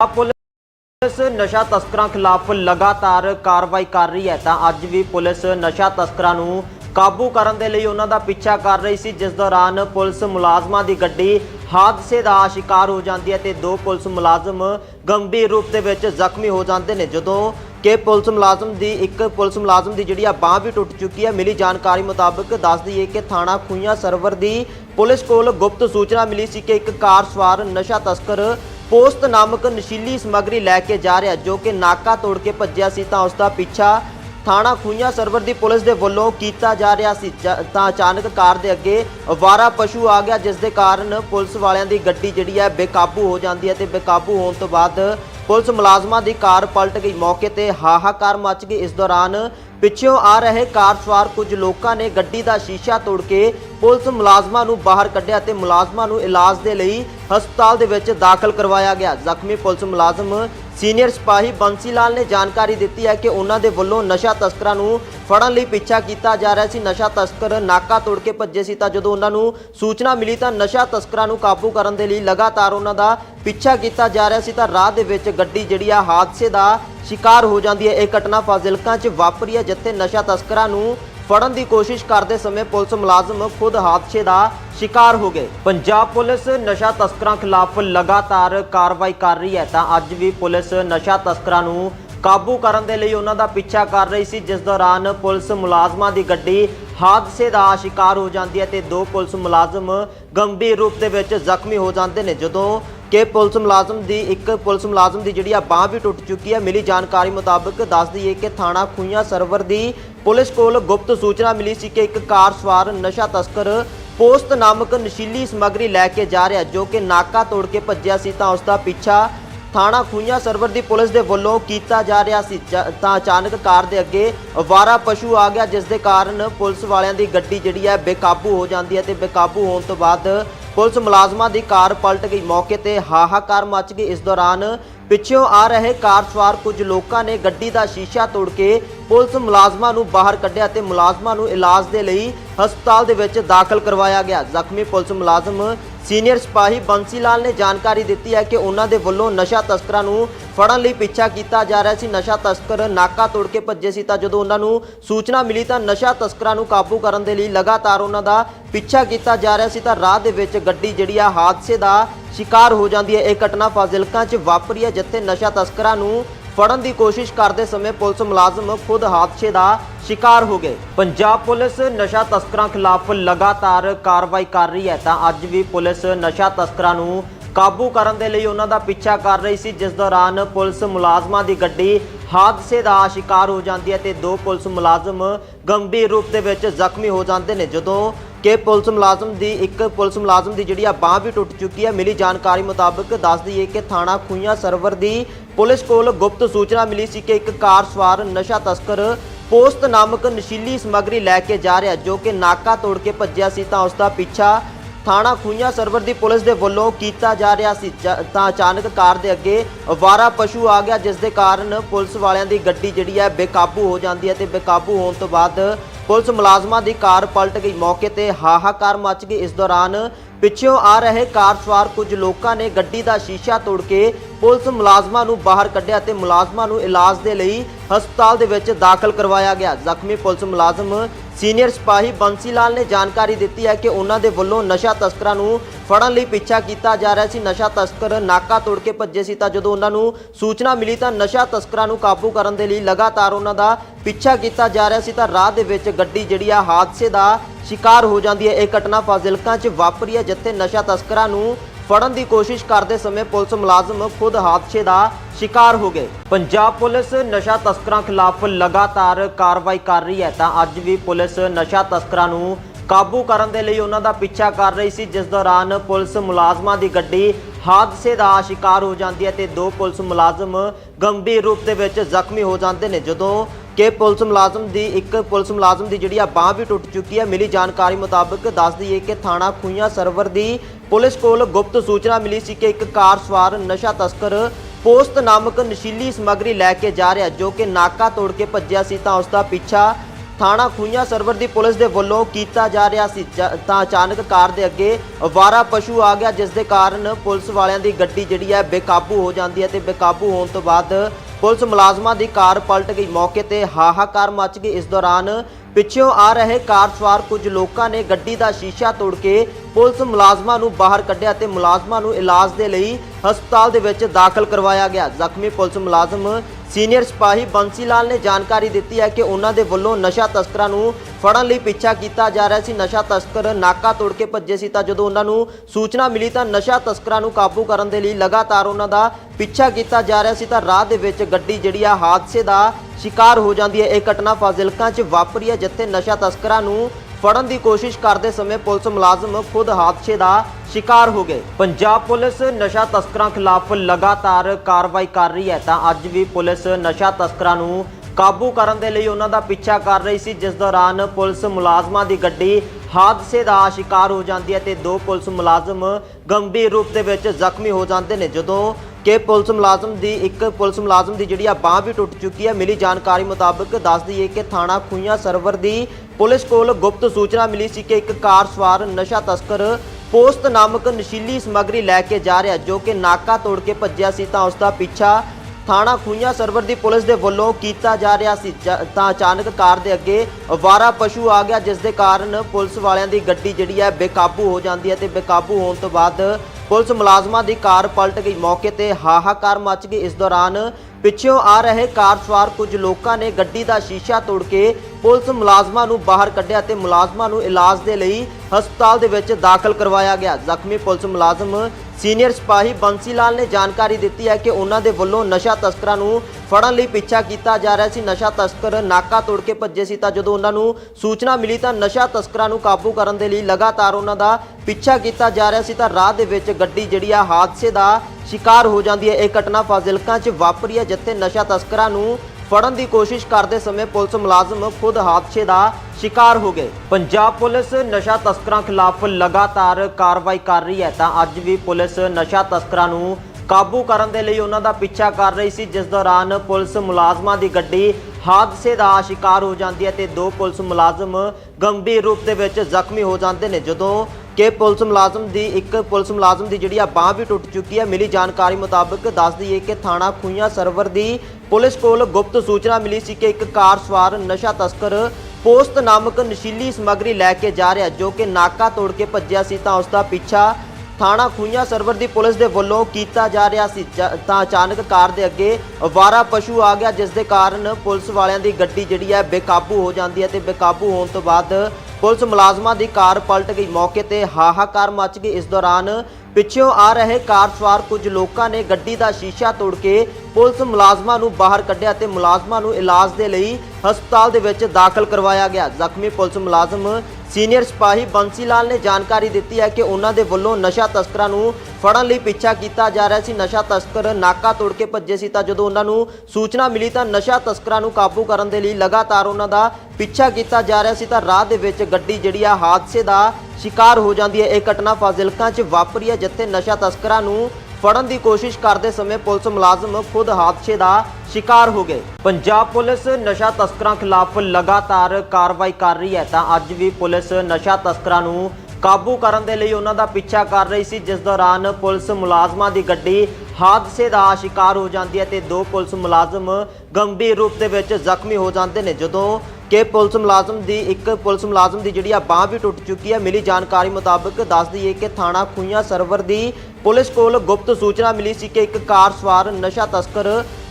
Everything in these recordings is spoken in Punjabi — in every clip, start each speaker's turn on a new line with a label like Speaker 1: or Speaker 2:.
Speaker 1: ਪੰਜਾਬ ਪੁਲਿਸ ਨਸ਼ਾ ਤਸਕਰਾਂ ਖਿਲਾਫ ਲਗਾਤਾਰ ਕਾਰਵਾਈ ਕਰ ਰਹੀ ਹੈ, ਤਾਂ ਅੱਜ ਵੀ ਪੁਲਿਸ ਨਸ਼ਾ ਤਸਕਰਾਂ ਨੂੰ ਕਾਬੂ ਕਰਨ ਦੇ ਲਈ ਉਹਨਾਂ ਦਾ ਪਿੱਛਾ ਕਰ ਰਹੀ ਸੀ, ਜਿਸ ਦੌਰਾਨ ਪੁਲਿਸ ਮੁਲਾਜ਼ਮਾਂ ਦੀ ਗੱਡੀ ਹਾਦਸੇ ਦਾ ਸ਼ਿਕਾਰ ਹੋ ਜਾਂਦੀ ਹੈ ਤੇ ਦੋ ਪੁਲਿਸ ਮੁਲਾਜ਼ਮ ਗੰਭੀਰ ਰੂਪ ਦੇ ਵਿੱਚ ਜ਼ਖਮੀ ਹੋ ਜਾਂਦੇ ਨੇ। ਜਦੋਂ ਕਿ ਪੁਲਿਸ ਮੁਲਾਜ਼ਮ ਦੀ ਇੱਕ ਪੁਲਿਸ ਮੁਲਾਜ਼ਮ ਦੀ ਜਿਹੜੀ ਆ ਬਾਹ ਵੀ ਟੁੱਟ ਚੁੱਕੀ ਹੈ, ਮਿਲੀ ਜਾਣਕਾਰੀ ਮੁਤਾਬਕ ਦੱਸ ਦਈਏ ਕਿ ਥਾਣਾ ਖੂਈਆਂ ਸਰਵਰ ਦੀ ਪੁਲਿਸ ਕੋਲ ਗੁਪਤ ਸੂਚਨਾ ਮਿਲੀ ਸੀ ਕਿ ਇੱਕ ਕਾਰ ਸਵਾਰ ਨਸ਼ਾ ਤਸਕਰ ਪੋਸਟ ਨਾਮਕ ਨਸ਼ੀਲੀ ਸਮੱਗਰੀ ਲੈ ਕੇ ਜਾ ਰਿਹਾ, ਜੋ ਕਿ ਨਾਕਾ ਤੋੜ ਕੇ ਭੱਜਿਆ ਸੀ, ਤਾਂ ਉਸ ਦਾ ਪਿੱਛਾ ਥਾਣਾ ਖੂਈਆਂ ਸਰਵਰ ਦੀ ਪੁਲਿਸ ਦੇ ਵੱਲੋਂ ਕੀਤਾ ਜਾ ਰਿਹਾ ਸੀ। ਤਾਂ ਅਚਾਨਕ ਕਾਰ ਦੇ ਅੱਗੇ ਵਾਰਾ ਪਸ਼ੂ ਆ ਗਿਆ, ਜਿਸ ਦੇ ਕਾਰਨ ਪੁਲਿਸ ਵਾਲਿਆਂ ਦੀ ਗੱਡੀ ਜਿਹੜੀ ਹੈ ਬੇਕਾਬੂ ਹੋ ਜਾਂਦੀ ਹੈ ਤੇ ਬੇਕਾਬੂ ਹੋਣ ਤੋਂ ਬਾਅਦ ਪੁਲਿਸ ਮੁਲਾਜ਼ਮਾਂ ਦੀ ਕਾਰ ਪਲਟ ਗਈ। ਮੌਕੇ ਤੇ ਹਾਹਾਕਾਰ ਮਚ ਗਈ। ਇਸ ਦੌਰਾਨ ਪਿੱਛੋਂ ਆ ਰਹੇ ਕਾਰ ਸਵਾਰ ਕੁਝ ਲੋਕਾਂ ਨੇ ਗੱਡੀ ਦਾ ਸ਼ੀਸ਼ਾ ਤੋੜ ਕੇ ਪੁਲਿਸ ਮੁਲਾਜ਼ਮਾਂ ਨੂੰ ਬਾਹਰ ਕੱਢਿਆ ਤੇ ਮੁਲਾਜ਼ਮਾਂ ਨੂੰ ਇਲਾਜ ਦੇ ਲਈ ਹਸਪਤਾਲ ਦੇ ਵਿੱਚ ਦਾਖਲ ਕਰਵਾਇਆ ਗਿਆ। ਜ਼ਖਮੀ ਪੁਲਿਸ ਮੁਲਾਜ਼ਮ ਸੀਨੀਅਰ ਸਿਪਾਹੀ ਬੰਸੀ ਲਾਲ ਨੇ ਜਾਣਕਾਰੀ ਦਿੱਤੀ ਹੈ ਕਿ ਉਹਨਾਂ ਦੇ ਵੱਲੋਂ ਨਸ਼ਾ ਤਸਕਰਾਂ ਨੂੰ ਫੜਨ ਲਈ ਪਿੱਛਾ ਕੀਤਾ ਜਾ ਰਿਹਾ ਸੀ। ਨਸ਼ਾ ਤਸਕਰ ਨਾਕਾ ਤੋੜ ਕੇ ਭੱਜੇ ਸੀ ਤਾਂ ਜਦੋਂ ਉਹਨਾਂ ਨੂੰ ਸੂਚਨਾ ਮਿਲੀ ਤਾਂ ਨਸ਼ਾ ਤਸਕਰਾਂ ਨੂੰ ਕਾਬੂ ਕਰਨ ਦੇ ਲਈ ਲਗਾਤਾਰ ਉਹਨਾਂ ਦਾ ਪਿੱਛਾ ਕੀਤਾ ਜਾ ਰਿਹਾ ਸੀ ਤਾਂ ਰਾਹ ਦੇ ਵਿੱਚ ਗੱਡੀ ਜਿਹੜੀ ਆ ਹਾਦਸੇ ਦਾ ਸ਼ਿਕਾਰ ਹੋ ਜਾਂਦੀ ਹੈ। ਇਹ ਘਟਨਾ ਫਾਜ਼ਿਲਕਾ 'ਚ ਵਾਪਰੀ ਹੈ, ਜਿੱਥੇ ਨਸ਼ਾ ਤਸਕਰਾਂ ਨੂੰ ਫੜਨ ਦੀ ਕੋਸ਼ਿਸ਼ ਕਰਦੇ ਸਮੇਂ ਪੁਲਿਸ ਮੁਲਾਜ਼ਮ ਖੁਦ ਹਾਦਸੇ ਦਾ ਸ਼ਿਕਾਰ ਹੋ ਗਏ। ਪੰਜਾਬ ਪੁਲਿਸ ਨਸ਼ਾ ਤਸਕਰਾਂ ਖਿਲਾਫ ਲਗਾਤਾਰ ਕਾਰਵਾਈ ਕਰ ਰਹੀ ਹੈ। ਤਾਂ ਅੱਜ ਵੀ ਪੁਲਿਸ ਨਸ਼ਾ ਤਸਕਰਾਂ ਨੂੰ ਕਾਬੂ ਕਰਨ ਦੇ ਲਈ ਉਹਨਾਂ ਦਾ ਪਿੱਛਾ ਕਰ ਰਹੀ ਸੀ। ਜਿਸ ਦੌਰਾਨ ਪੁਲਿਸ ਮੁਲਾਜ਼ਮਾਂ ਦੀ ਗੱਡੀ ਹਾਦਸੇ ਦਾ ਸ਼ਿਕਾਰ ਹੋ ਜਾਂਦੀ ਹੈ ਤੇ ਦੋ ਪੁਲਿਸ ਮੁਲਾਜ਼ਮ ਗੰਭੀਰ ਰੂਪ ਦੇ ਵਿੱਚ ਜ਼ਖਮੀ ਹੋ ਜਾਂਦੇ ਨੇ। ਜਦੋਂ ਕਿ ਪੁਲਿਸ ਮੁਲਾਜ਼ਮ ਦੀ, ਇੱਕ ਪੁਲਿਸ ਮੁਲਾਜ਼ਮ ਦੀ ਜਿਹੜੀ ਆ ਬਾਹ ਵੀ ਟੁੱਟ ਚੁੱਕੀ ਹੈ ਮਿਲੀ ਜਾਣਕਾਰੀ ਮੁਤਾਬਕ ਦੱਸ ਦਈਏ ਕਿ ਥਾਣਾ ਖੂਈਆਂ ਸਰਵਰ ਦੀ ਪੁਲਿਸ ਕੋਲ ਗੁਪਤ ਸੂਚਨਾ ਮਿਲੀ ਸੀ ਕਿ ਇੱਕ ਕਾਰ ਸਵਾਰ ਨਸ਼ਾ ਤਸਕਰ ਪੋਸਟ ਨਾਮਕ ਨਸ਼ੀਲੀ ਸਮੱਗਰੀ ਲੈ ਕੇ ਜਾ ਰਿਹਾ, ਜੋ ਕਿ ਨਾਕਾ ਤੋੜ ਕੇ ਭੱਜਿਆ ਸੀ ਤਾਂ ਉਸ ਦਾ ਪਿੱਛਾ ਥਾਣਾ ਖੂਈਆਂ ਸਰਵਰ ਦੀ ਪੁਲਿਸ ਦੇ ਵੱਲੋਂ ਕੀਤਾ ਜਾ ਰਿਹਾ ਸੀ। ਜ- ਤਾਂ ਅਚਾਨਕ ਕਾਰ ਦੇ ਅੱਗੇ ਵਾਰਾ ਪਸ਼ੂ ਆ ਗਿਆ, ਜਿਸ ਦੇ ਕਾਰਨ ਪੁਲਿਸ ਵਾਲਿਆਂ ਦੀ ਗੱਡੀ ਜਿਹੜੀ ਹੈ ਬੇਕਾਬੂ ਹੋ ਜਾਂਦੀ ਹੈ ਤੇ ਬੇਕਾਬੂ ਹੋਣ ਤੋਂ ਬਾਅਦ ਪੁਲਿਸ ਮੁਲਾਜ਼ਮਾਂ ਦੀ ਕਾਰ ਪਲਟ ਗਈ। ਮੌਕੇ ਤੇ ਹਾਹਾਕਾਰ ਮਚ ਗਈ। ਇਸ ਦੌਰਾਨ ਪਿੱਛੋਂ ਆ ਰਹੇ ਕਾਰ ਸਵਾਰ ਕੁਝ ਲੋਕਾਂ ਨੇ ਗੱਡੀ ਦਾ ਸ਼ੀਸ਼ਾ ਤੋੜ ਕੇ ਪੁਲਿਸ ਮੁਲਾਜ਼ਮਾਂ ਨੂੰ ਬਾਹਰ ਕੱਢਿਆ ਤੇ ਮੁਲਾਜ਼ਮਾਂ ਨੂੰ ਇਲਾਜ ਦੇ ਲਈ ਹਸਪਤਾਲ ਦੇ ਵਿੱਚ ਦਾਖਲ ਕਰਵਾਇਆ ਗਿਆ। ਜ਼ਖਮੀ ਪੁਲਿਸ ਮੁਲਾਜ਼ਮ ਸੀਨੀਅਰ ਸਿਪਾਹੀ ਬੰਸੀ ਲਾਲ ਨੇ ਜਾਣਕਾਰੀ ਦਿੱਤੀ ਹੈ ਕਿ ਉਹਨਾਂ ਦੇ ਵੱਲੋਂ ਨਸ਼ਾ ਤਸਕਰਾਂ ਨੂੰ ਫੜਨ ਲਈ ਪਿੱਛਾ ਕੀਤਾ ਜਾ ਰਿਹਾ ਸੀ। ਨਸ਼ਾ ਤਸਕਰ ਨਾਕਾ ਤੋੜ ਕੇ ਭੱਜੇ ਸੀ ਤਾਂ ਜਦੋਂ ਉਹਨਾਂ ਨੂੰ ਸੂਚਨਾ ਮਿਲੀ ਤਾਂ ਨਸ਼ਾ ਤਸਕਰਾਂ ਨੂੰ ਕਾਬੂ ਕਰਨ ਦੇ ਲਈ ਲਗਾਤਾਰ ਉਹਨਾਂ ਦਾ ਪਿੱਛਾ ਕੀਤਾ ਜਾ ਰਿਹਾ ਸੀ ਤਾਂ ਰਾਹ ਦੇ ਵਿੱਚ ਗੱਡੀ ਜਿਹੜੀ ਆ ਹਾਦਸੇ ਦਾ ਸ਼ਿਕਾਰ ਹੋ ਜਾਂਦੀ ਹੈ। ਇਹ ਘਟਨਾ ਫਾਜ਼ਿਲਕਾ 'ਚ ਵਾਪਰੀ ਹੈ, ਜਿੱਥੇ ਨਸ਼ਾ ਤਸਕਰਾਂ ਨੂੰ ਫੜਨ ਦੀ ਕੋਸ਼ਿਸ਼ ਕਰਦੇ ਸਮੇਂ ਪੁਲਿਸ ਮੁਲਾਜ਼ਮ ਖੁਦ ਹਾਦਸੇ ਦਾ ਸ਼ਿਕਾਰ ਹੋ ਗਏ। ਪੰਜਾਬ ਪੁਲਿਸ ਨਸ਼ਾ ਤਸਕਰਾਂ ਖਿਲਾਫ ਲਗਾਤਾਰ ਕਾਰਵਾਈ ਕਰ ਰਹੀ ਹੈ ਤਾਂ ਅੱਜ ਵੀ ਪੁਲਿਸ ਨਸ਼ਾ ਤਸਕਰਾਂ ਨੂੰ ਕਾਬੂ ਕਰਨ ਦੇ ਲਈ ਉਹਨਾਂ ਦਾ ਪਿੱਛਾ ਕਰ ਰਹੀ ਸੀ, ਜਿਸ ਦੌਰਾਨ ਪੁਲਿਸ ਮੁਲਾਜ਼ਮਾਂ ਦੀ ਗੱਡੀ ਹਾਦਸੇ ਦਾ ਸ਼ਿਕਾਰ ਹੋ ਜਾਂਦੀ ਹੈ ਤੇ ਦੋ ਪੁਲਿਸ ਮੁਲਾਜ਼ਮ ਗੰਭੀਰ ਰੂਪ ਦੇ ਵਿੱਚ ਜ਼ਖਮੀ ਹੋ ਜਾਂਦੇ ਨੇ। ਜਦੋਂ ਕਿ ਪੁਲਿਸ ਮੁਲਾਜ਼ਮ ਦੀ, ਇੱਕ ਪੁਲਿਸ ਮੁਲਾਜ਼ਮ ਦੀ ਜਿਹੜੀ ਆ ਬਾਹ ਵੀ ਟੁੱਟ ਚੁੱਕੀ ਹੈ ਮਿਲੀ ਜਾਣਕਾਰੀ ਮੁਤਾਬਕ ਦੱਸ ਦਈਏ ਕਿ ਥਾਣਾ ਖੂਈਆਂ ਸਰਵਰ ਦੀ ਪੁਲਿਸ ਕੋਲ ਗੁਪਤ ਸੂਚਨਾ ਮਿਲੀ ਸੀ ਕਿ ਇੱਕ ਕਾਰ ਸਵਾਰ ਨਸ਼ਾ ਤਸਕਰ ਪੋਸਟ ਨਾਮਕ ਨਸ਼ੀਲੀ ਸਮੱਗਰੀ ਲੈ ਕੇ ਜਾ ਰਿਹਾ, ਜੋ ਕਿ ਨਾਕਾ ਤੋੜ ਕੇ ਭੱਜਿਆ ਸੀ ਤਾਂ ਉਸ ਦਾ ਪਿੱਛਾ ਥਾਣਾ ਖੂਈਆਂ ਸਰਵਰ ਦੀ ਪੁਲਿਸ ਦੇ ਵੱਲੋਂ ਕੀਤਾ ਜਾ ਰਿਹਾ ਸੀ। ਜ- ਤਾਂ ਅਚਾਨਕ ਕਾਰ ਦੇ ਅੱਗੇ ਵਾਰਾ ਪਸ਼ੂ ਆ ਗਿਆ, ਜਿਸ ਦੇ ਕਾਰਨ ਪੁਲਿਸ ਵਾਲਿਆਂ ਦੀ ਗੱਡੀ ਜਿਹੜੀ ਹੈ ਬੇਕਾਬੂ ਹੋ ਜਾਂਦੀ ਹੈ ਤੇ ਬੇਕਾਬੂ ਹੋਣ ਤੋਂ ਬਾਅਦ ਪੁਲਿਸ ਮੁਲਾਜ਼ਮਾਂ ਦੀ ਕਾਰ ਪਲਟ ਗਈ। ਮੌਕੇ ਤੇ ਹਾਹਾਕਾਰ ਮਚ ਗਈ। ਇਸ ਦੌਰਾਨ ਪਿੱਛੋਂ ਆ ਰਹੇ ਕਾਰ ਸਵਾਰ ਕੁਝ ਲੋਕਾਂ ਨੇ ਗੱਡੀ ਦਾ ਸ਼ੀਸ਼ਾ ਤੋੜ ਕੇ ਪੁਲਿਸ ਮੁਲਾਜ਼ਮਾਂ ਨੂੰ ਬਾਹਰ ਕੱਢਿਆ ਤੇ ਮੁਲਾਜ਼ਮਾਂ ਨੂੰ ਇਲਾਜ ਦੇ ਲਈ ਹਸਪਤਾਲ ਦੇ ਵਿੱਚ ਦਾਖਲ ਕਰਵਾਇਆ ਗਿਆ। ਜ਼ਖਮੀ ਪੁਲਿਸ ਮੁਲਾਜ਼ਮ ਸੀਨੀਅਰ ਸਿਪਾਹੀ ਬੰਸੀ ਲਾਲ ਨੇ ਜਾਣਕਾਰੀ ਦਿੱਤੀ ਹੈ ਕਿ ਉਹਨਾਂ ਦੇ ਵੱਲੋਂ ਨਸ਼ਾ ਤਸਕਰਾਂ ਨੂੰ ਫੜਨ ਲਈ ਪਿੱਛਾ ਕੀਤਾ ਜਾ ਰਿਹਾ ਸੀ। ਨਸ਼ਾ ਤਸਕਰ ਨਾਕਾ ਤੋੜ ਕੇ ਭੱਜੇ ਸੀ ਤਾਂ ਜਦੋਂ ਉਹਨਾਂ ਨੂੰ ਸੂਚਨਾ ਮਿਲੀ ਤਾਂ ਨਸ਼ਾ ਤਸਕਰਾਂ ਨੂੰ ਕਾਬੂ ਕਰਨ ਦੇ ਲਈ ਲਗਾਤਾਰ ਉਹਨਾਂ ਦਾ ਪਿੱਛਾ ਕੀਤਾ ਜਾ ਰਿਹਾ ਸੀ ਤਾਂ ਰਾਹ ਦੇ ਵਿੱਚ ਗੱਡੀ ਜਿਹੜੀ ਆ ਹਾਦਸੇ ਦਾ ਸ਼ਿਕਾਰ ਹੋ ਜਾਂਦੀ ਹੈ। ਇਹ ਘਟਨਾ ਫਾਜ਼ਿਲਕਾ 'ਚ ਵਾਪਰੀ ਹੈ ਜਿੱਥੇ ਨਸ਼ਾ ਤਸਕਰਾਂ ਨੂੰ ਫੜਨ ਦੀ ਕੋਸ਼ਿਸ਼ ਕਰਦੇ ਸਮੇਂ ਪੁਲਿਸ ਮੁਲਾਜ਼ਮ ਖੁਦ ਹਾਦਸੇ ਦਾ ਸ਼ਿਕਾਰ ਹੋ ਗਏ। ਪੰਜਾਬ ਪੁਲਿਸ ਨਸ਼ਾ ਤਸਕਰਾਂ ਖਿਲਾਫ ਲਗਾਤਾਰ ਕਾਰਵਾਈ ਕਰ ਰਹੀ ਹੈ ਤਾਂ ਅੱਜ ਵੀ ਪੁਲਿਸ ਨਸ਼ਾ ਤਸਕਰਾਂ ਨੂੰ ਕਾਬੂ ਕਰਨ ਦੇ ਲਈ ਉਹਨਾਂ ਦਾ ਪਿੱਛਾ ਕਰ ਰਹੀ ਸੀ, ਜਿਸ ਦੌਰਾਨ ਪੁਲਿਸ ਮੁਲਾਜ਼ਮਾਂ ਦੀ ਗੱਡੀ ਹਾਦਸੇ ਦਾ ਸ਼ਿਕਾਰ ਹੋ ਜਾਂਦੀ ਹੈ ਤੇ ਦੋ ਪੁਲਿਸ ਮੁਲਾਜ਼ਮ ਗੰਭੀਰ ਰੂਪ ਦੇ ਵਿੱਚ ਜ਼ਖਮੀ ਹੋ ਜਾਂਦੇ ਨੇ। ਜਦੋਂ ਕਿ ਪੁਲਿਸ ਮੁਲਾਜ਼ਮ ਦੀ, ਇੱਕ ਪੁਲਿਸ ਮੁਲਾਜ਼ਮ ਦੀ ਜਿਹੜੀ ਆ ਬਾਹ ਵੀ ਟੁੱਟ ਚੁੱਕੀ ਹੈ। ਮਿਲੀ ਜਾਣਕਾਰੀ ਮੁਤਾਬਕ ਦੱਸ ਦਈਏ ਕਿ ਥਾਣਾ ਖੂਈਆਂ ਸਰਵਰ ਦੀ ਪੁਲਿਸ ਕੋਲ ਗੁਪਤ ਸੂਚਨਾ ਮਿਲੀ ਸੀ ਕਿ ਇੱਕ ਕਾਰ ਸਵਾਰ ਨਸ਼ਾ ਤਸਕਰ ਪੋਸਟ ਨਾਮਕ ਨਸ਼ੀਲੀ ਸਮੱਗਰੀ ਲੈ ਕੇ ਜਾ ਰਿਹਾ, ਜੋ ਕਿ ਨਾਕਾ ਤੋੜ ਕੇ ਭੱਜਿਆ ਸੀ ਤਾਂ ਉਸ ਦਾ ਪਿੱਛਾ ਥਾਣਾ ਖੂਈਆਂ ਸਰਵਰ ਦੀ ਪੁਲਿਸ ਦੇ ਵੱਲੋਂ ਕੀਤਾ ਜਾ ਰਿਹਾ ਸੀ। ਜ- ਤਾਂ ਅਚਾਨਕ ਕਾਰ ਦੇ ਅੱਗੇ ਵਾਰਾ ਪਸ਼ੂ ਆ ਗਿਆ, ਜਿਸ ਦੇ ਕਾਰਨ ਪੁਲਿਸ ਵਾਲਿਆਂ ਦੀ ਗੱਡੀ ਜਿਹੜੀ ਹੈ ਬੇਕਾਬੂ ਹੋ ਜਾਂਦੀ ਹੈ ਤੇ ਬੇਕਾਬੂ ਹੋਣ ਤੋਂ ਬਾਅਦ ਪੁਲਿਸ ਮੁਲਾਜ਼ਮਾਂ ਦੀ ਕਾਰ ਪਲਟ ਗਈ। ਮੌਕੇ ਤੇ ਹਾਹਾਕਾਰ ਮਚ ਗਈ। ਇਸ ਦੌਰਾਨ ਪਿੱਛੋਂ ਆ ਰਹੇ ਕਾਰ ਸਵਾਰ ਕੁਝ ਲੋਕਾਂ ਨੇ ਗੱਡੀ ਦਾ ਸ਼ੀਸ਼ਾ ਤੋੜ ਕੇ ਪੁਲਿਸ ਮੁਲਾਜ਼ਮਾਂ ਨੂੰ ਬਾਹਰ ਕੱਢਿਆ ਤੇ ਮੁਲਾਜ਼ਮਾਂ ਨੂੰ ਇਲਾਜ ਦੇ ਲਈ ਹਸਪਤਾਲ ਦੇ ਵਿੱਚ ਦਾਖਲ ਕਰਵਾਇਆ ਗਿਆ। ਜ਼ਖਮੀ ਪੁਲਿਸ ਮੁਲਾਜ਼ਮ ਸੀਨੀਅਰ ਸਿਪਾਹੀ ਬੰਸੀ ਲਾਲ ਨੇ ਜਾਣਕਾਰੀ ਦਿੱਤੀ ਹੈ ਕਿ ਉਹਨਾਂ ਦੇ ਵੱਲੋਂ ਨਸ਼ਾ ਤਸਕਰਾਂ ਨੂੰ ਫੜਨ ਲਈ ਪਿੱਛਾ ਕੀਤਾ ਜਾ ਰਿਹਾ ਸੀ। ਨਸ਼ਾ ਤਸਕਰ ਨਾਕਾ ਤੋੜ ਕੇ ਭੱਜੇ ਸੀ ਤਾਂ ਜਦੋਂ ਉਹਨਾਂ ਨੂੰ ਸੂਚਨਾ ਮਿਲੀ ਤਾਂ ਨਸ਼ਾ ਤਸਕਰਾਂ ਨੂੰ ਕਾਬੂ ਕਰਨ ਦੇ ਲਈ ਲਗਾਤਾਰ ਉਹਨਾਂ ਦਾ ਪਿੱਛਾ ਕੀਤਾ ਜਾ ਰਿਹਾ ਸੀ ਤਾਂ ਰਾਹ ਦੇ ਵਿੱਚ ਗੱਡੀ ਜਿਹੜੀ ਆ ਹਾਦਸੇ ਦਾ ਸ਼ਿਕਾਰ ਹੋ ਜਾਂਦੀ ਹੈ। ਇਹ ਘਟਨਾ ਫਾਜ਼ਿਲਕਾ 'ਚ ਵਾਪਰੀ ਹੈ, ਜਿੱਥੇ ਨਸ਼ਾ ਤਸਕਰਾਂ ਨੂੰ ਫੜਨ ਦੀ ਕੋਸ਼ਿਸ਼ ਕਰਦੇ ਸਮੇਂ ਪੁਲਿਸ ਮੁਲਾਜ਼ਮ ਖੁਦ ਹਾਦਸੇ ਦਾ ਸ਼ਿਕਾਰ ਹੋ ਗਏ। ਪੰਜਾਬ ਪੁਲਿਸ ਨਸ਼ਾ ਤਸਕਰਾਂ ਖਿਲਾਫ ਲਗਾਤਾਰ ਕਾਰਵਾਈ ਕਰ ਰਹੀ ਹੈ। ਤਾਂ ਅੱਜ ਵੀ ਪੁਲਿਸ ਨਸ਼ਾ ਤਸਕਰਾਂ ਨੂੰ ਕਾਬੂ ਕਰਨ ਦੇ ਲਈ ਉਹਨਾਂ ਦਾ ਪਿੱਛਾ ਕਰ ਰਹੀ ਸੀ, ਜਿਸ ਦੌਰਾਨ ਪੁਲਿਸ ਮੁਲਾਜ਼ਮਾਂ ਦੀ ਗੱਡੀ ਹਾਦਸੇ ਦਾ ਸ਼ਿਕਾਰ ਹੋ ਜਾਂਦੀ ਹੈ ਤੇ ਦੋ ਪੁਲਿਸ ਮੁਲਾਜ਼ਮ ਗੰਭੀਰ ਰੂਪ ਦੇ ਵਿੱਚ ਜ਼ਖਮੀ ਹੋ ਜਾਂਦੇ ਨੇ। ਜਦੋਂ ਕਿ ਪੁਲਿਸ ਮੁਲਾਜ਼ਮ ਦੀ, ਇੱਕ ਪੁਲਿਸ ਮੁਲਾਜ਼ਮ ਦੀ ਜਿਹੜੀ ਆ ਬਾਹ ਵੀ ਟੁੱਟ ਚੁੱਕੀ ਹੈ ਮਿਲੀ ਜਾਣਕਾਰੀ ਮੁਤਾਬਕ ਦੱਸ ਦਈਏ ਕਿ ਥਾਣਾ ਖੂਈਆਂ ਸਰਵਰ ਦੀ ਪੁਲਿਸ ਕੋਲ ਗੁਪਤ ਸੂਚਨਾ ਮਿਲੀ ਸੀ ਕਿ ਇੱਕ ਕਾਰ ਸਵਾਰ ਨਸ਼ਾ ਤਸਕਰ ਪੋਸਤ ਨਾਮਕ ਨਸ਼ੀਲੀ ਸਮੱਗਰੀ ਲੈ ਕੇ ਜਾ ਰਿਹਾ ਜੋ ਕਿ ਨਾਕਾ ਤੋੜ ਕੇ ਭੱਜਿਆ ਸੀ ਤਾਂ ਉਸ ਦਾ ਪਿੱਛਾ ਥਾਣਾ ਖੂਈਆਂ ਸਰਵਰ ਦੀ ਪੁਲਿਸ ਦੇ ਵੱਲੋਂ ਕੀਤਾ ਜਾ ਰਿਹਾ ਸੀ। ਜ- ਤਾਂ ਅਚਾਨਕ ਕਾਰ ਦੇ ਅੱਗੇ ਵਾਰਾ ਪਸ਼ੂ ਆ ਗਿਆ, ਜਿਸ ਦੇ ਕਾਰਨ ਪੁਲਿਸ ਵਾਲਿਆਂ ਦੀ ਗੱਡੀ ਜਿਹੜੀ ਹੈ ਬੇਕਾਬੂ ਹੋ ਜਾਂਦੀ ਹੈ ਤੇ ਬੇਕਾਬੂ ਹੋਣ ਤੋਂ ਬਾਅਦ ਪੁਲਿਸ ਮੁਲਾਜ਼ਮਾਂ ਦੀ ਕਾਰ ਪਲਟ ਗਈ। ਮੌਕੇ ਤੇ ਹਾਹਾਕਾਰ ਮਚ ਗਈ। ਇਸ ਦੌਰਾਨ ਪਿੱਛੋਂ ਆ ਰਹੇ ਕਾਰ ਸਵਾਰ ਕੁਝ ਲੋਕਾਂ ਨੇ ਗੱਡੀ ਦਾ ਸ਼ੀਸ਼ਾ ਤੋੜ ਕੇ ਪੁਲਿਸ ਮੁਲਾਜ਼ਮਾਂ ਨੂੰ ਬਾਹਰ ਕੱਢਿਆ ਤੇ ਮੁਲਾਜ਼ਮਾਂ ਨੂੰ ਇਲਾਜ ਦੇ ਲਈ ਹਸਪਤਾਲ ਦੇ ਵਿੱਚ ਦਾਖਲ ਕਰਵਾਇਆ ਗਿਆ। ਜ਼ਖਮੀ ਪੁਲਿਸ ਮੁਲਾਜ਼ਮ ਸੀਨੀਅਰ ਸਿਪਾਹੀ ਬੰਸੀ ਲਾਲ ਨੇ ਜਾਣਕਾਰੀ ਦਿੱਤੀ ਹੈ ਕਿ ਉਹਨਾਂ ਦੇ ਵੱਲੋਂ ਨਸ਼ਾ ਤਸਕਰਾਂ ਨੂੰ ਫੜਨ ਲਈ ਪਿੱਛਾ ਕੀਤਾ ਜਾ ਰਿਹਾ ਸੀ। ਨਸ਼ਾ ਤਸਕਰ ਨਾਕਾ ਤੋੜ ਕੇ ਭੱਜੇ ਸੀ ਤਾਂ ਜਦੋਂ ਉਹਨਾਂ ਨੂੰ ਸੂਚਨਾ ਮਿਲੀ ਤਾਂ ਨਸ਼ਾ ਤਸਕਰਾਂ ਨੂੰ ਕਾਬੂ ਕਰਨ ਦੇ ਲਈ ਲਗਾਤਾਰ ਉਹਨਾਂ ਦਾ ਪਿੱਛਾ ਕੀਤਾ ਜਾ ਰਿਹਾ ਸੀ ਤਾਂ ਰਾਹ ਦੇ ਵਿੱਚ ਗੱਡੀ ਜਿਹੜੀ ਆ, ਹਾਦਸੇ ਦਾ ਸ਼ਿਕਾਰ ਹੋ ਜਾਂਦੀ ਹੈ। ਇਹ ਘਟਨਾ ਫਾਜ਼ਿਲਕਾ 'ਚ ਵਾਪਰੀ ਹੈ, ਜਿੱਥੇ ਨਸ਼ਾ ਤਸਕਰਾਂ ਨੂੰ ਫੜਨ ਦੀ ਕੋਸ਼ਿਸ਼ ਕਰਦੇ ਸਮੇਂ ਪੁਲਿਸ ਮੁਲਾਜ਼ਮ ਖੁਦ ਹਾਦਸੇ ਦਾ ਸ਼ਿਕਾਰ ਹੋ ਗਏ। ਪੰਜਾਬ ਪੁਲਿਸ ਨਸ਼ਾ ਤਸਕਰਾਂ ਖਿਲਾਫ ਲਗਾਤਾਰ ਕਾਰਵਾਈ ਕਰ ਰਹੀ ਹੈ। ਤਾਂ ਅੱਜ ਵੀ ਪੁਲਿਸ ਨਸ਼ਾ ਤਸਕਰਾਂ ਨੂੰ ਕਾਬੂ ਕਰਨ ਦੇ ਲਈ ਉਹਨਾਂ ਦਾ ਪਿੱਛਾ ਕਰ ਰਹੀ ਸੀ, ਜਿਸ ਦੌਰਾਨ ਪੁਲਿਸ ਮੁਲਾਜ਼ਮਾਂ ਦੀ ਗੱਡੀ ਹਾਦਸੇ ਦਾ ਸ਼ਿਕਾਰ ਹੋ ਜਾਂਦੀ ਹੈ ਤੇ ਦੋ ਪੁਲਿਸ ਮੁਲਾਜ਼ਮ ਗੰਭੀਰ ਰੂਪ ਦੇ ਵਿੱਚ ਜ਼ਖਮੀ ਹੋ ਜਾਂਦੇ ਨੇ। ਜਦੋਂ ਕਿ ਪੁਲਿਸ ਮੁਲਾਜ਼ਮ ਦੀ, ਇੱਕ ਪੁਲਿਸ ਮੁਲਾਜ਼ਮ ਦੀ ਜਿਹੜੀ ਆ ਬਾਹ ਵੀ ਟੁੱਟ ਚੁੱਕੀ ਹੈ। ਮਿਲੀ ਜਾਣਕਾਰੀ ਮੁਤਾਬਕ ਦੱਸ ਦਈਏ ਕਿ ਥਾਣਾ ਖੂਈਆਂ ਸਰਵਰ ਦੀ ਪੁਲਿਸ ਕੋਲ ਗੁਪਤ ਸੂਚਨਾ ਮਿਲੀ ਸੀ ਕਿ ਇੱਕ ਕਾਰ ਸਵਾਰ ਨਸ਼ਾ ਤਸਕਰ ਪੋਸਟ ਨਾਮਕ ਨਸ਼ੀਲੀ ਸਮੱਗਰੀ ਲੈ ਕੇ ਜਾ ਰਿਹਾ, ਜੋ ਕਿ ਨਾਕਾ ਤੋੜ ਕੇ ਭੱਜਿਆ ਸੀ ਤਾਂ ਉਸ ਦਾ ਪਿੱਛਾ ਥਾਣਾ ਖੂਈਆਂ ਸਰਵਰ ਦੀ ਪੁਲਿਸ ਦੇ ਵੱਲੋਂ ਕੀਤਾ ਜਾ ਰਿਹਾ ਸੀ। ਜ- ਤਾਂ ਅਚਾਨਕ ਕਾਰ ਦੇ ਅੱਗੇ ਵਾਰਾ ਪਸ਼ੂ ਆ ਗਿਆ, ਜਿਸ ਦੇ ਕਾਰਨ ਪੁਲਿਸ ਵਾਲਿਆਂ ਦੀ ਗੱਡੀ ਜਿਹੜੀ ਹੈ ਬੇਕਾਬੂ ਹੋ ਜਾਂਦੀ ਹੈ ਤੇ ਬੇਕਾਬੂ ਹੋਣ ਤੋਂ ਬਾਅਦ ਪੁਲਿਸ ਮੁਲਾਜ਼ਮਾਂ ਦੀ ਕਾਰ ਪਲਟ ਗਈ। ਮੌਕੇ ਤੇ ਹਾਹਾਕਾਰ ਮਚ ਗਈ। ਇਸ ਦੌਰਾਨ ਪਿੱਛੋਂ ਆ ਰਹੇ ਕਾਰ ਸਵਾਰ ਕੁਝ ਲੋਕਾਂ ਨੇ ਗੱਡੀ ਦਾ ਸ਼ੀਸ਼ਾ ਤੋੜ ਕੇ ਪੁਲਿਸ ਮੁਲਾਜ਼ਮਾਂ ਨੂੰ ਬਾਹਰ ਕੱਢਿਆ ਤੇ ਮੁਲਾਜ਼ਮਾਂ ਨੂੰ ਇਲਾਜ ਦੇ ਲਈ ਹਸਪਤਾਲ ਦੇ ਵਿੱਚ ਦਾਖਲ ਕਰਵਾਇਆ ਗਿਆ। ਜ਼ਖਮੀ ਪੁਲਿਸ ਮੁਲਾਜ਼ਮ ਸੀਨੀਅਰ ਸਿਪਾਹੀ ਬੰਸੀ ਲਾਲ ਨੇ ਜਾਣਕਾਰੀ ਦਿੱਤੀ ਹੈ ਕਿ ਉਹਨਾਂ ਦੇ ਵੱਲੋਂ ਨਸ਼ਾ ਤਸਕਰਾਂ ਨੂੰ ਫੜਨ ਲਈ ਪਿੱਛਾ ਕੀਤਾ ਜਾ ਰਿਹਾ ਸੀ। ਨਸ਼ਾ ਤਸਕਰ ਨਾਕਾ ਤੋੜ ਕੇ ਭੱਜੇ ਸੀ ਤਾਂ ਜਦੋਂ ਉਹਨਾਂ ਨੂੰ ਸੂਚਨਾ ਮਿਲੀ ਤਾਂ ਨਸ਼ਾ ਤਸਕਰਾਂ ਨੂੰ ਕਾਬੂ ਕਰਨ ਦੇ ਲਈ ਲਗਾਤਾਰ ਉਹਨਾਂ ਦਾ ਪਿੱਛਾ ਕੀਤਾ ਜਾ ਰਿਹਾ ਸੀ ਤਾਂ ਰਾਹ ਦੇ ਵਿੱਚ ਗੱਡੀ ਜਿਹੜੀ ਆ ਹਾਦਸੇ ਦਾ ਸ਼ਿਕਾਰ ਹੋ ਜਾਂਦੀ ਹੈ। ਇਹ ਘਟਨਾ ਫਾਜ਼ਿਲਕਾ 'ਚ ਵਾਪਰੀ ਹੈ, ਜਿੱਥੇ ਨਸ਼ਾ ਤਸਕਰਾਂ ਨੂੰ ਫੜਨ ਦੀ ਕੋਸ਼ਿਸ਼ ਕਰਦੇ ਸਮੇਂ ਪੁਲਿਸ ਮੁਲਾਜ਼ਮ ਖੁਦ ਹਾਦਸੇ ਦਾ ਸ਼ਿਕਾਰ ਹੋ ਗਏ। ਪੰਜਾਬ ਪੁਲਿਸ ਨਸ਼ਾ ਤਸਕਰਾਂ ਖਿਲਾਫ ਲਗਾਤਾਰ ਕਾਰਵਾਈ ਕਰ ਰਹੀ ਹੈ ਤਾਂ ਅੱਜ ਵੀ ਪੁਲਿਸ ਨਸ਼ਾ ਤਸਕਰਾਂ ਨੂੰ ਕਾਬੂ ਕਰਨ ਦੇ ਲਈ ਉਹਨਾਂ ਦਾ ਪਿੱਛਾ ਕਰ ਰਹੀ ਸੀ, ਜਿਸ ਦੌਰਾਨ ਪੁਲਿਸ ਮੁਲਾਜ਼ਮਾਂ ਦੀ ਗੱਡੀ ਹਾਦਸੇ ਦਾ ਸ਼ਿਕਾਰ ਹੋ ਜਾਂਦੀ ਹੈ ਤੇ ਦੋ ਪੁਲਿਸ ਮੁਲਾਜ਼ਮ ਗੰਭੀਰ ਰੂਪ ਦੇ ਵਿੱਚ ਜ਼ਖਮੀ ਹੋ ਜਾਂਦੇ ਨੇ। ਜਦੋਂ ਕਿ ਪੁਲਿਸ ਮੁਲਾਜ਼ਮ ਦੀ ਇੱਕ ਪੁਲਿਸ ਮੁਲਾਜ਼ਮ ਦੀ ਜਿਹੜੀ ਆ ਬਾਹ ਵੀ ਟੁੱਟ ਚੁੱਕੀ ਹੈ, ਮਿਲੀ ਜਾਣਕਾਰੀ ਮੁਤਾਬਕ ਦੱਸ ਦਈਏ ਕਿ ਥਾਣਾ ਖੂਈਆਂ ਸਰਵਰ ਦੀ ਪੁਲਿਸ ਕੋਲ ਗੁਪਤ ਸੂਚਨਾ ਮਿਲੀ ਸੀ ਕਿ ਇੱਕ ਕਾਰ ਸਵਾਰ ਨਸ਼ਾ ਤਸਕਰ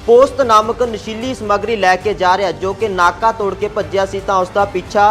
Speaker 1: ਪੋਸਤ ਨਾਮਕ ਨਸ਼ੀਲੀ ਸਮੱਗਰੀ ਲੈ ਕੇ ਜਾ ਰਿਹਾ ਜੋ ਕਿ ਨਾਕਾ ਤੋੜ ਕੇ ਭੱਜਿਆ ਸੀ ਤਾਂ ਉਸ ਦਾ ਪਿੱਛਾ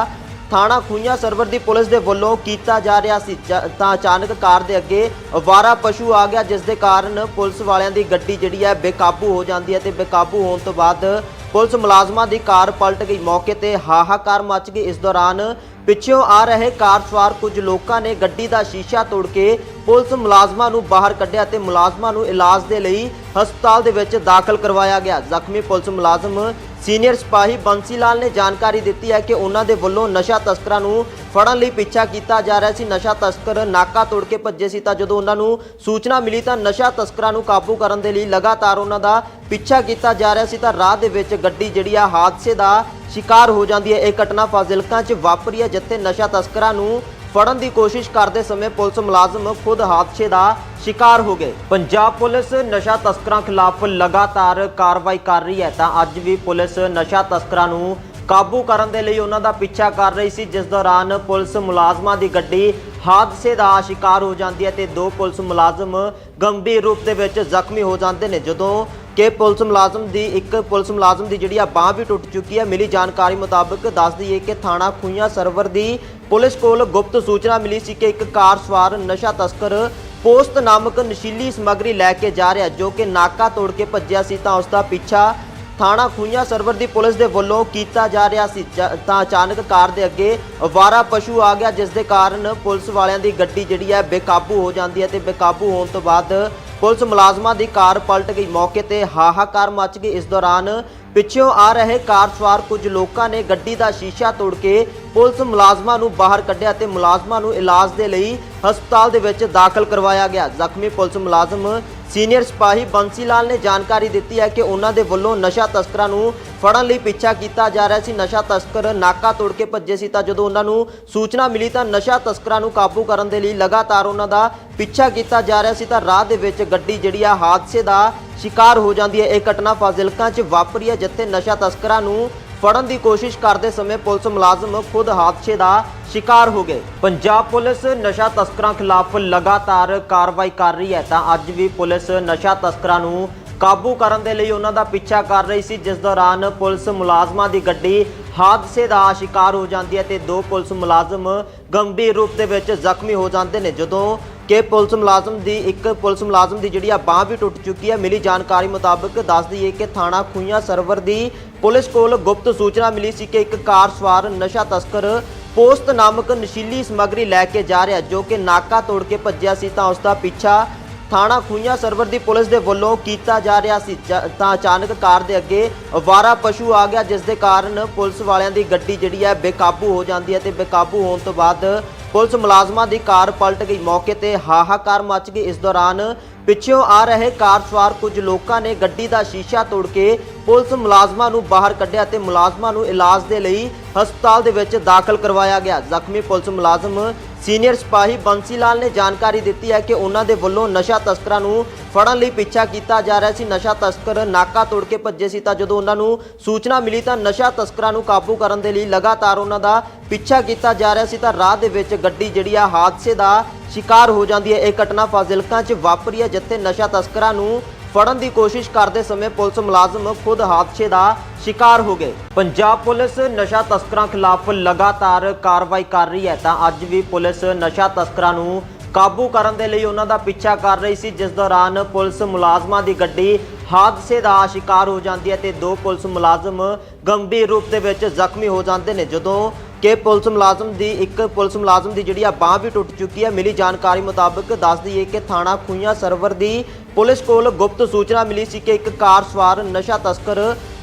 Speaker 1: ਥਾਣਾ ਖੂਈਆਂ ਸਰਵਰ ਦੀ ਪੁਲਿਸ ਦੇ ਵੱਲੋਂ ਕੀਤਾ ਜਾ ਰਿਹਾ ਸੀ। ਤਾਂ ਅਚਾਨਕ ਕਾਰ ਦੇ ਅੱਗੇ ਅਵਾਰਾ ਪਸ਼ੂ ਆ ਗਿਆ, ਜਿਸ ਦੇ ਕਾਰਨ ਪੁਲਿਸ ਵਾਲਿਆਂ ਦੀ ਗੱਡੀ ਜਿਹੜੀ ਹੈ ਬੇਕਾਬੂ ਹੋ ਜਾਂਦੀ ਹੈ ਤੇ ਬੇਕਾਬੂ ਹੋਣ ਤੋਂ ਬਾਅਦ ਪੁਲਿਸ ਮੁਲਾਜ਼ਮਾਂ ਦੀ ਕਾਰ ਪਲਟ ਗਈ। ਮੌਕੇ ਤੇ ਹਾਹਾਕਾਰ ਮਚ ਗਈ। ਇਸ ਦੌਰਾਨ ਪਿੱਛੋਂ ਆ ਰਹੇ ਕਾਰ ਸਵਾਰ ਕੁਝ ਲੋਕਾਂ ਨੇ ਗੱਡੀ ਦਾ ਸ਼ੀਸ਼ਾ ਤੋੜ ਕੇ ਪੁਲਿਸ ਮੁਲਾਜ਼ਮਾਂ ਨੂੰ ਬਾਹਰ ਕੱਢਿਆ ਤੇ ਮੁਲਾਜ਼ਮਾਂ ਨੂੰ ਇਲਾਜ ਦੇ ਲਈ ਹਸਪਤਾਲ ਦੇ ਵਿੱਚ ਦਾਖਲ ਕਰਵਾਇਆ ਗਿਆ। ਜ਼ਖਮੀ ਪੁਲਿਸ ਮੁਲਾਜ਼ਮ ਸੀਨੀਅਰ ਸਿਪਾਹੀ ਬੰਸੀ ਲਾਲ ਨੇ ਜਾਣਕਾਰੀ ਦਿੱਤੀ ਹੈ ਕਿ ਉਹਨਾਂ ਦੇ ਵੱਲੋਂ ਨਸ਼ਾ ਤਸਕਰਾਂ ਨੂੰ ਫੜਨ ਲਈ ਪਿੱਛਾ ਕੀਤਾ ਜਾ ਰਿਹਾ ਸੀ। ਨਸ਼ਾ ਤਸਕਰ ਨਾਕਾ ਤੋੜ ਕੇ ਭੱਜੇ ਸੀ ਤਾਂ ਜਦੋਂ ਉਹਨਾਂ ਨੂੰ ਸੂਚਨਾ ਮਿਲੀ ਤਾਂ ਨਸ਼ਾ ਤਸਕਰਾਂ ਨੂੰ ਕਾਬੂ ਕਰਨ ਦੇ ਲਈ ਲਗਾਤਾਰ ਉਹਨਾਂ ਦਾ ਪਿੱਛਾ ਕੀਤਾ ਜਾ ਰਿਹਾ ਸੀ ਤਾਂ ਰਾਹ ਦੇ ਵਿੱਚ ਗੱਡੀ ਜਿਹੜੀ ਆ, ਹਾਦਸੇ ਦਾ ਸ਼ਿਕਾਰ ਹੋ ਜਾਂਦੀ ਹੈ। ਇਹ ਘਟਨਾ ਫਾਜ਼ਿਲਕਾ 'ਚ ਵਾਪਰੀ ਹੈ, ਜਿੱਥੇ ਨਸ਼ਾ ਤਸਕਰਾਂ ਨੂੰ ਫੜਨ ਦੀ ਕੋਸ਼ਿਸ਼ ਕਰਦੇ ਸਮੇਂ ਪੁਲਿਸ ਮੁਲਾਜ਼ਮ ਖੁਦ ਹਾਦਸੇ ਦਾ ਸ਼ਿਕਾਰ ਹੋ ਗਏ। ਪੰਜਾਬ ਪੁਲਿਸ ਨਸ਼ਾ ਤਸਕਰਾਂ ਖਿਲਾਫ ਲਗਾਤਾਰ ਕਾਰਵਾਈ ਕਰ ਰਹੀ ਹੈ। ਤਾਂ ਅੱਜ ਵੀ ਪੁਲਿਸ ਨਸ਼ਾ ਤਸਕਰਾਂ ਨੂੰ ਕਾਬੂ ਕਰਨ ਦੇ ਲਈ ਉਹਨਾਂ ਦਾ ਪਿੱਛਾ ਕਰ ਰਹੀ ਸੀ। ਜਿਸ ਦੌਰਾਨ ਪੁਲਿਸ ਮੁਲਾਜ਼ਮਾਂ ਦੀ ਗੱਡੀ ਹਾਦਸੇ ਦਾ ਸ਼ਿਕਾਰ ਹੋ ਜਾਂਦੀ ਹੈ ਤੇ ਦੋ ਪੁਲਿਸ ਮੁਲਾਜ਼ਮ ਗੰਭੀਰ ਰੂਪ ਦੇ ਵਿੱਚ ਜ਼ਖਮੀ ਹੋ ਜਾਂਦੇ ਨੇ। ਜਦੋਂ ਕਿ ਪੁਲਿਸ ਮੁਲਾਜ਼ਮ ਦੀ ਇੱਕ ਪੁਲਿਸ ਮੁਲਾਜ਼ਮ ਦੀ ਜਿਹੜੀ ਆ ਬਾਹ ਵੀ ਟੁੱਟ ਚੁੱਕੀ ਹੈ। ਮਿਲੀ ਜਾਣਕਾਰੀ ਮੁਤਾਬਕ ਦੱਸ ਦਈਏ ਕਿ ਥਾਣਾ ਖੂਈਆਂ ਸਰਵਰ ਦੀ ਪੁਲਿਸ ਕੋਲ ਗੁਪਤ ਸੂਚਨਾ ਮਿਲੀ ਸੀ ਕਿ ਇੱਕ ਕਾਰ ਸਵਾਰ ਨਸ਼ਾ ਤਸਕਰ ਪੋਸਟ ਨਾਮਕ ਨਸ਼ੀਲੀ ਸਮੱਗਰੀ ਲੈ ਕੇ ਜਾ ਰਿਹਾ, ਜੋ ਕਿ ਨਾਕਾ ਤੋੜ ਕੇ ਭੱਜਿਆ ਸੀ, ਤਾਂ ਉਸ ਦਾ ਪਿੱਛਾ ਥਾਣਾ ਖੂਈਆਂ ਸਰਵਰ ਦੀ ਪੁਲਿਸ ਦੇ ਵੱਲੋਂ ਕੀਤਾ ਜਾ ਰਿਹਾ ਸੀ। ਤਾਂ ਅਚਾਨਕ ਕਾਰ ਦੇ ਅੱਗੇ ਵਾਰਾ ਪਸ਼ੂ ਆ ਗਿਆ, ਜਿਸ ਦੇ ਕਾਰਨ ਪੁਲਿਸ ਵਾਲਿਆਂ ਦੀ ਗੱਡੀ ਜਿਹੜੀ ਹੈ ਬੇਕਾਬੂ ਹੋ ਜਾਂਦੀ ਹੈ ਤੇ ਬੇਕਾਬੂ ਹੋਣ ਤੋਂ ਬਾਅਦ ਪੁਲਿਸ ਮੁਲਾਜ਼ਮਾਂ ਦੀ ਕਾਰ ਪਲਟ ਗਈ। ਮੌਕੇ ਤੇ ਹਾਹਾਕਾਰ ਮਚ ਗਈ। ਇਸ ਦੌਰਾਨ ਪਿੱਛੋਂ ਆ ਰਹੇ ਕਾਰ ਸਵਾਰ ਕੁਝ ਲੋਕਾਂ ਨੇ ਗੱਡੀ ਦਾ ਸ਼ੀਸ਼ਾ ਤੋੜ ਕੇ ਪੁਲਿਸ ਮੁਲਾਜ਼ਮਾਂ ਨੂੰ ਬਾਹਰ ਕੱਢਿਆ ਤੇ ਮੁਲਾਜ਼ਮਾਂ ਨੂੰ ਇਲਾਜ ਦੇ ਲਈ ਹਸਪਤਾਲ ਦੇ ਵਿੱਚ ਦਾਖਲ ਕਰਵਾਇਆ ਗਿਆ। ਜ਼ਖਮੀ ਪੁਲਿਸ ਮੁਲਾਜ਼ਮ ਸੀਨੀਅਰ ਸਿਪਾਹੀ ਬੰਸੀ ਲਾਲ ਨੇ ਜਾਣਕਾਰੀ ਦਿੱਤੀ ਹੈ ਕਿ ਉਹਨਾਂ ਦੇ ਵੱਲੋਂ ਨਸ਼ਾ ਤਸਕਰਾਂ ਨੂੰ ਫੜਨ ਲਈ ਪਿੱਛਾ ਕੀਤਾ ਜਾ ਰਿਹਾ ਸੀ। ਨਸ਼ਾ ਤਸਕਰ ਨਾਕਾ ਤੋੜ ਕੇ ਭੱਜੇ ਸੀ ਤਾਂ ਜਦੋਂ ਉਹਨਾਂ ਨੂੰ ਸੂਚਨਾ ਮਿਲੀ ਤਾਂ ਨਸ਼ਾ ਤਸਕਰਾਂ ਨੂੰ ਕਾਬੂ ਕਰਨ ਦੇ ਲਈ ਲਗਾਤਾਰ ਉਹਨਾਂ ਦਾ ਪਿੱਛਾ ਕੀਤਾ ਜਾ ਰਿਹਾ ਸੀ ਤਾਂ ਰਾਹ ਦੇ ਵਿੱਚ ਗੱਡੀ ਜਿਹੜੀ ਆ ਹਾਦਸੇ ਦਾ ਸ਼ਿਕਾਰ ਹੋ ਜਾਂਦੀ ਹੈ। ਇਹ ਘਟਨਾ ਫਾਜ਼ਿਲਕਾ 'ਚ ਵਾਪਰੀ ਹੈ, ਜਿੱਥੇ ਨਸ਼ਾ ਤਸਕਰਾਂ ਨੂੰ ਫੜਨ ਦੀ ਕੋਸ਼ਿਸ਼ ਕਰਦੇ ਸਮੇਂ ਪੁਲਿਸ ਮੁਲਾਜ਼ਮ ਖੁਦ ਹਾਦਸੇ ਦਾ ਸ਼ਿਕਾਰ ਹੋ ਗਏ। ਪੰਜਾਬ ਪੁਲਿਸ ਨਸ਼ਾ ਤਸਕਰਾਂ ਖਿਲਾਫ ਲਗਾਤਾਰ ਕਾਰਵਾਈ ਕਰ ਰਹੀ ਹੈ ਤਾਂ ਅੱਜ ਵੀ ਪੁਲਿਸ ਨਸ਼ਾ ਤਸਕਰਾਂ ਨੂੰ ਕਾਬੂ ਕਰਨ ਦੇ ਲਈ ਉਹਨਾਂ ਦਾ ਪਿੱਛਾ ਕਰ ਰਹੀ ਸੀ। ਜਿਸ ਦੌਰਾਨ ਪੁਲਿਸ ਮੁਲਾਜ਼ਮਾਂ ਦੀ ਗੱਡੀ ਹਾਦਸੇ ਦਾ ਸ਼ਿਕਾਰ ਹੋ ਜਾਂਦੀ ਹੈ ਤੇ ਦੋ ਪੁਲਿਸ ਮੁਲਾਜ਼ਮ ਗੰਭੀਰ ਰੂਪ ਦੇ ਵਿੱਚ ਜ਼ਖਮੀ ਹੋ ਜਾਂਦੇ ਨੇ। ਜਦੋਂ ਕਿ ਪੁਲਿਸ ਮੁਲਾਜ਼ਮ ਦੀ, ਇੱਕ ਪੁਲਿਸ ਮੁਲਾਜ਼ਮ ਦੀ ਜਿਹੜੀ ਆ ਬਾਹ ਵੀ ਟੁੱਟ ਚੁੱਕੀ ਹੈ ਮਿਲੀ ਜਾਣਕਾਰੀ ਮੁਤਾਬਕ ਦੱਸ ਦਈਏ ਕਿ ਥਾਣਾ ਖੂਈਆਂ ਸਰਵਰ ਦੀ ਪੁਲਿਸ ਕੋਲ ਗੁਪਤ ਸੂਚਨਾ ਮਿਲੀ ਸੀ ਕਿ ਇੱਕ ਕਾਰ ਸਵਾਰ ਨਸ਼ਾ ਤਸਕਰ ਪੋਸਟ ਨਾਮਕ ਨਸ਼ੀਲੀ ਸਮੱਗਰੀ ਲੈ ਕੇ ਜਾ ਰਿਹਾ, ਜੋ ਕਿ ਨਾਕਾ ਤੋੜ ਕੇ ਭੱਜਿਆ ਸੀ ਤਾਂ ਉਸ ਦਾ ਪਿੱਛਾ ਥਾਣਾ ਖੂਈਆਂ ਸਰਵਰ ਦੀ ਪੁਲਿਸ ਦੇ ਵੱਲੋਂ ਕੀਤਾ ਜਾ ਰਿਹਾ ਸੀ। ਜ- ਤਾਂ ਅਚਾਨਕ ਕਾਰ ਦੇ ਅੱਗੇ ਵਾਰਾ ਪਸ਼ੂ ਆ ਗਿਆ, ਜਿਸ ਦੇ ਕਾਰਨ ਪੁਲਿਸ ਵਾਲਿਆਂ ਦੀ ਗੱਡੀ ਜਿਹੜੀ ਹੈ ਬੇਕਾਬੂ ਹੋ ਜਾਂਦੀ ਹੈ ਤੇ ਬੇਕਾਬੂ ਹੋਣ ਤੋਂ ਬਾਅਦ ਪੁਲਿਸ ਮੁਲਾਜ਼ਮਾਂ ਦੀ ਕਾਰ ਪਲਟ ਗਈ। ਮੌਕੇ ਤੇ ਹਾਹਾਕਾਰ ਮਚ ਗਈ। ਇਸ ਦੌਰਾਨ ਪਿੱਛੋਂ ਆ ਰਹੇ ਕਾਰ ਸਵਾਰ ਕੁਝ ਲੋਕਾਂ ਨੇ ਗੱਡੀ ਦਾ ਸ਼ੀਸ਼ਾ ਤੋੜ ਕੇ ਪੁਲਿਸ ਮੁਲਾਜ਼ਮਾਂ ਨੂੰ ਬਾਹਰ ਕੱਢਿਆ ਤੇ ਮੁਲਾਜ਼ਮਾਂ ਨੂੰ ਇਲਾਜ ਦੇ ਲਈ ਹਸਪਤਾਲ ਦੇ ਵਿੱਚ ਦਾਖਲ ਕਰਵਾਇਆ ਗਿਆ। ਜ਼ਖਮੀ ਪੁਲਿਸ ਮੁਲਾਜ਼ਮ ਸੀਨੀਅਰ ਸਿਪਾਹੀ ਬੰਸੀ ਲਾਲ ਨੇ ਜਾਣਕਾਰੀ ਦਿੱਤੀ ਹੈ ਕਿ ਉਹਨਾਂ ਦੇ ਵੱਲੋਂ ਨਸ਼ਾ ਤਸਕਰਾਂ ਨੂੰ ਫੜਨ ਲਈ ਪਿੱਛਾ ਕੀਤਾ ਜਾ ਰਿਹਾ ਸੀ। ਨਸ਼ਾ ਤਸਕਰ ਨਾਕਾ ਤੋੜ ਕੇ ਭੱਜੇ ਸੀ ਤਾਂ ਜਦੋਂ ਉਹਨਾਂ ਨੂੰ ਸੂਚਨਾ ਮਿਲੀ ਤਾਂ ਨਸ਼ਾ ਤਸਕਰਾਂ ਨੂੰ ਕਾਬੂ ਕਰਨ ਦੇ ਲਈ ਲਗਾਤਾਰ ਉਹਨਾਂ ਦਾ ਪਿੱਛਾ ਕੀਤਾ ਜਾ ਰਿਹਾ ਸੀ ਤਾਂ ਰਾਹ ਦੇ ਵਿੱਚ ਗੱਡੀ ਜਿਹੜੀ ਆ ਹਾਦਸੇ ਦਾ ਸ਼ਿਕਾਰ ਹੋ ਜਾਂਦੀ ਹੈ। ਇਹ ਘਟਨਾ ਫਾਜ਼ਿਲਕਾ 'ਚ ਵਾਪਰੀ ਹੈ ਜਿੱਥੇ ਨਸ਼ਾ ਤਸਕਰਾਂ ਨੂੰ ਫੜਨ ਦੀ ਕੋਸ਼ਿਸ਼ ਕਰਦੇ ਸਮੇਂ ਪੁਲਿਸ ਮੁਲਾਜ਼ਮ ਖੁਦ ਹਾਦਸੇ ਦਾ ਸ਼ਿਕਾਰ ਹੋ ਗਏ। ਪੰਜਾਬ ਪੁਲਿਸ ਨਸ਼ਾ ਤਸਕਰਾਂ ਖਿਲਾਫ ਲਗਾਤਾਰ ਕਾਰਵਾਈ ਕਰ ਰਹੀ ਹੈ ਤਾਂ ਅੱਜ ਵੀ ਪੁਲਿਸ ਨਸ਼ਾ ਤਸਕਰਾਂ ਨੂੰ ਕਾਬੂ ਕਰਨ ਦੇ ਲਈ ਉਹਨਾਂ ਦਾ ਪਿੱਛਾ ਕਰ ਰਹੀ ਸੀ, ਜਿਸ ਦੌਰਾਨ ਪੁਲਿਸ ਮੁਲਾਜ਼ਮਾਂ ਦੀ ਗੱਡੀ ਹਾਦਸੇ ਦਾ ਸ਼ਿਕਾਰ ਹੋ ਜਾਂਦੀ ਹੈ ਤੇ ਦੋ ਪੁਲਿਸ ਮੁਲਾਜ਼ਮ ਗੰਭੀਰ ਰੂਪ ਦੇ ਵਿੱਚ ਜ਼ਖਮੀ ਹੋ ਜਾਂਦੇ ਨੇ। ਜਦੋਂ ਕਿ ਪੁਲਿਸ ਮੁਲਾਜ਼ਮ ਦੀ ਇੱਕ ਪੁਲਿਸ ਮੁਲਾਜ਼ਮ ਦੀ ਜਿਹੜੀ ਆ ਬਾਹ ਵੀ ਟੁੱਟ ਚੁੱਕੀ ਹੈ, ਮਿਲੀ ਜਾਣਕਾਰੀ ਮੁਤਾਬਕ ਦੱਸ ਦਈਏ ਕਿ ਥਾਣਾ ਖੂਈਆਂ ਸਰਵਰ ਦੀ ਪੁਲਿਸ ਕੋਲ ਗੁਪਤ ਸੂਚਨਾ ਮਿਲੀ ਸੀ ਕਿ ਇੱਕ ਕਾਰ ਸਵਾਰ ਨਸ਼ਾ ਤਸਕਰ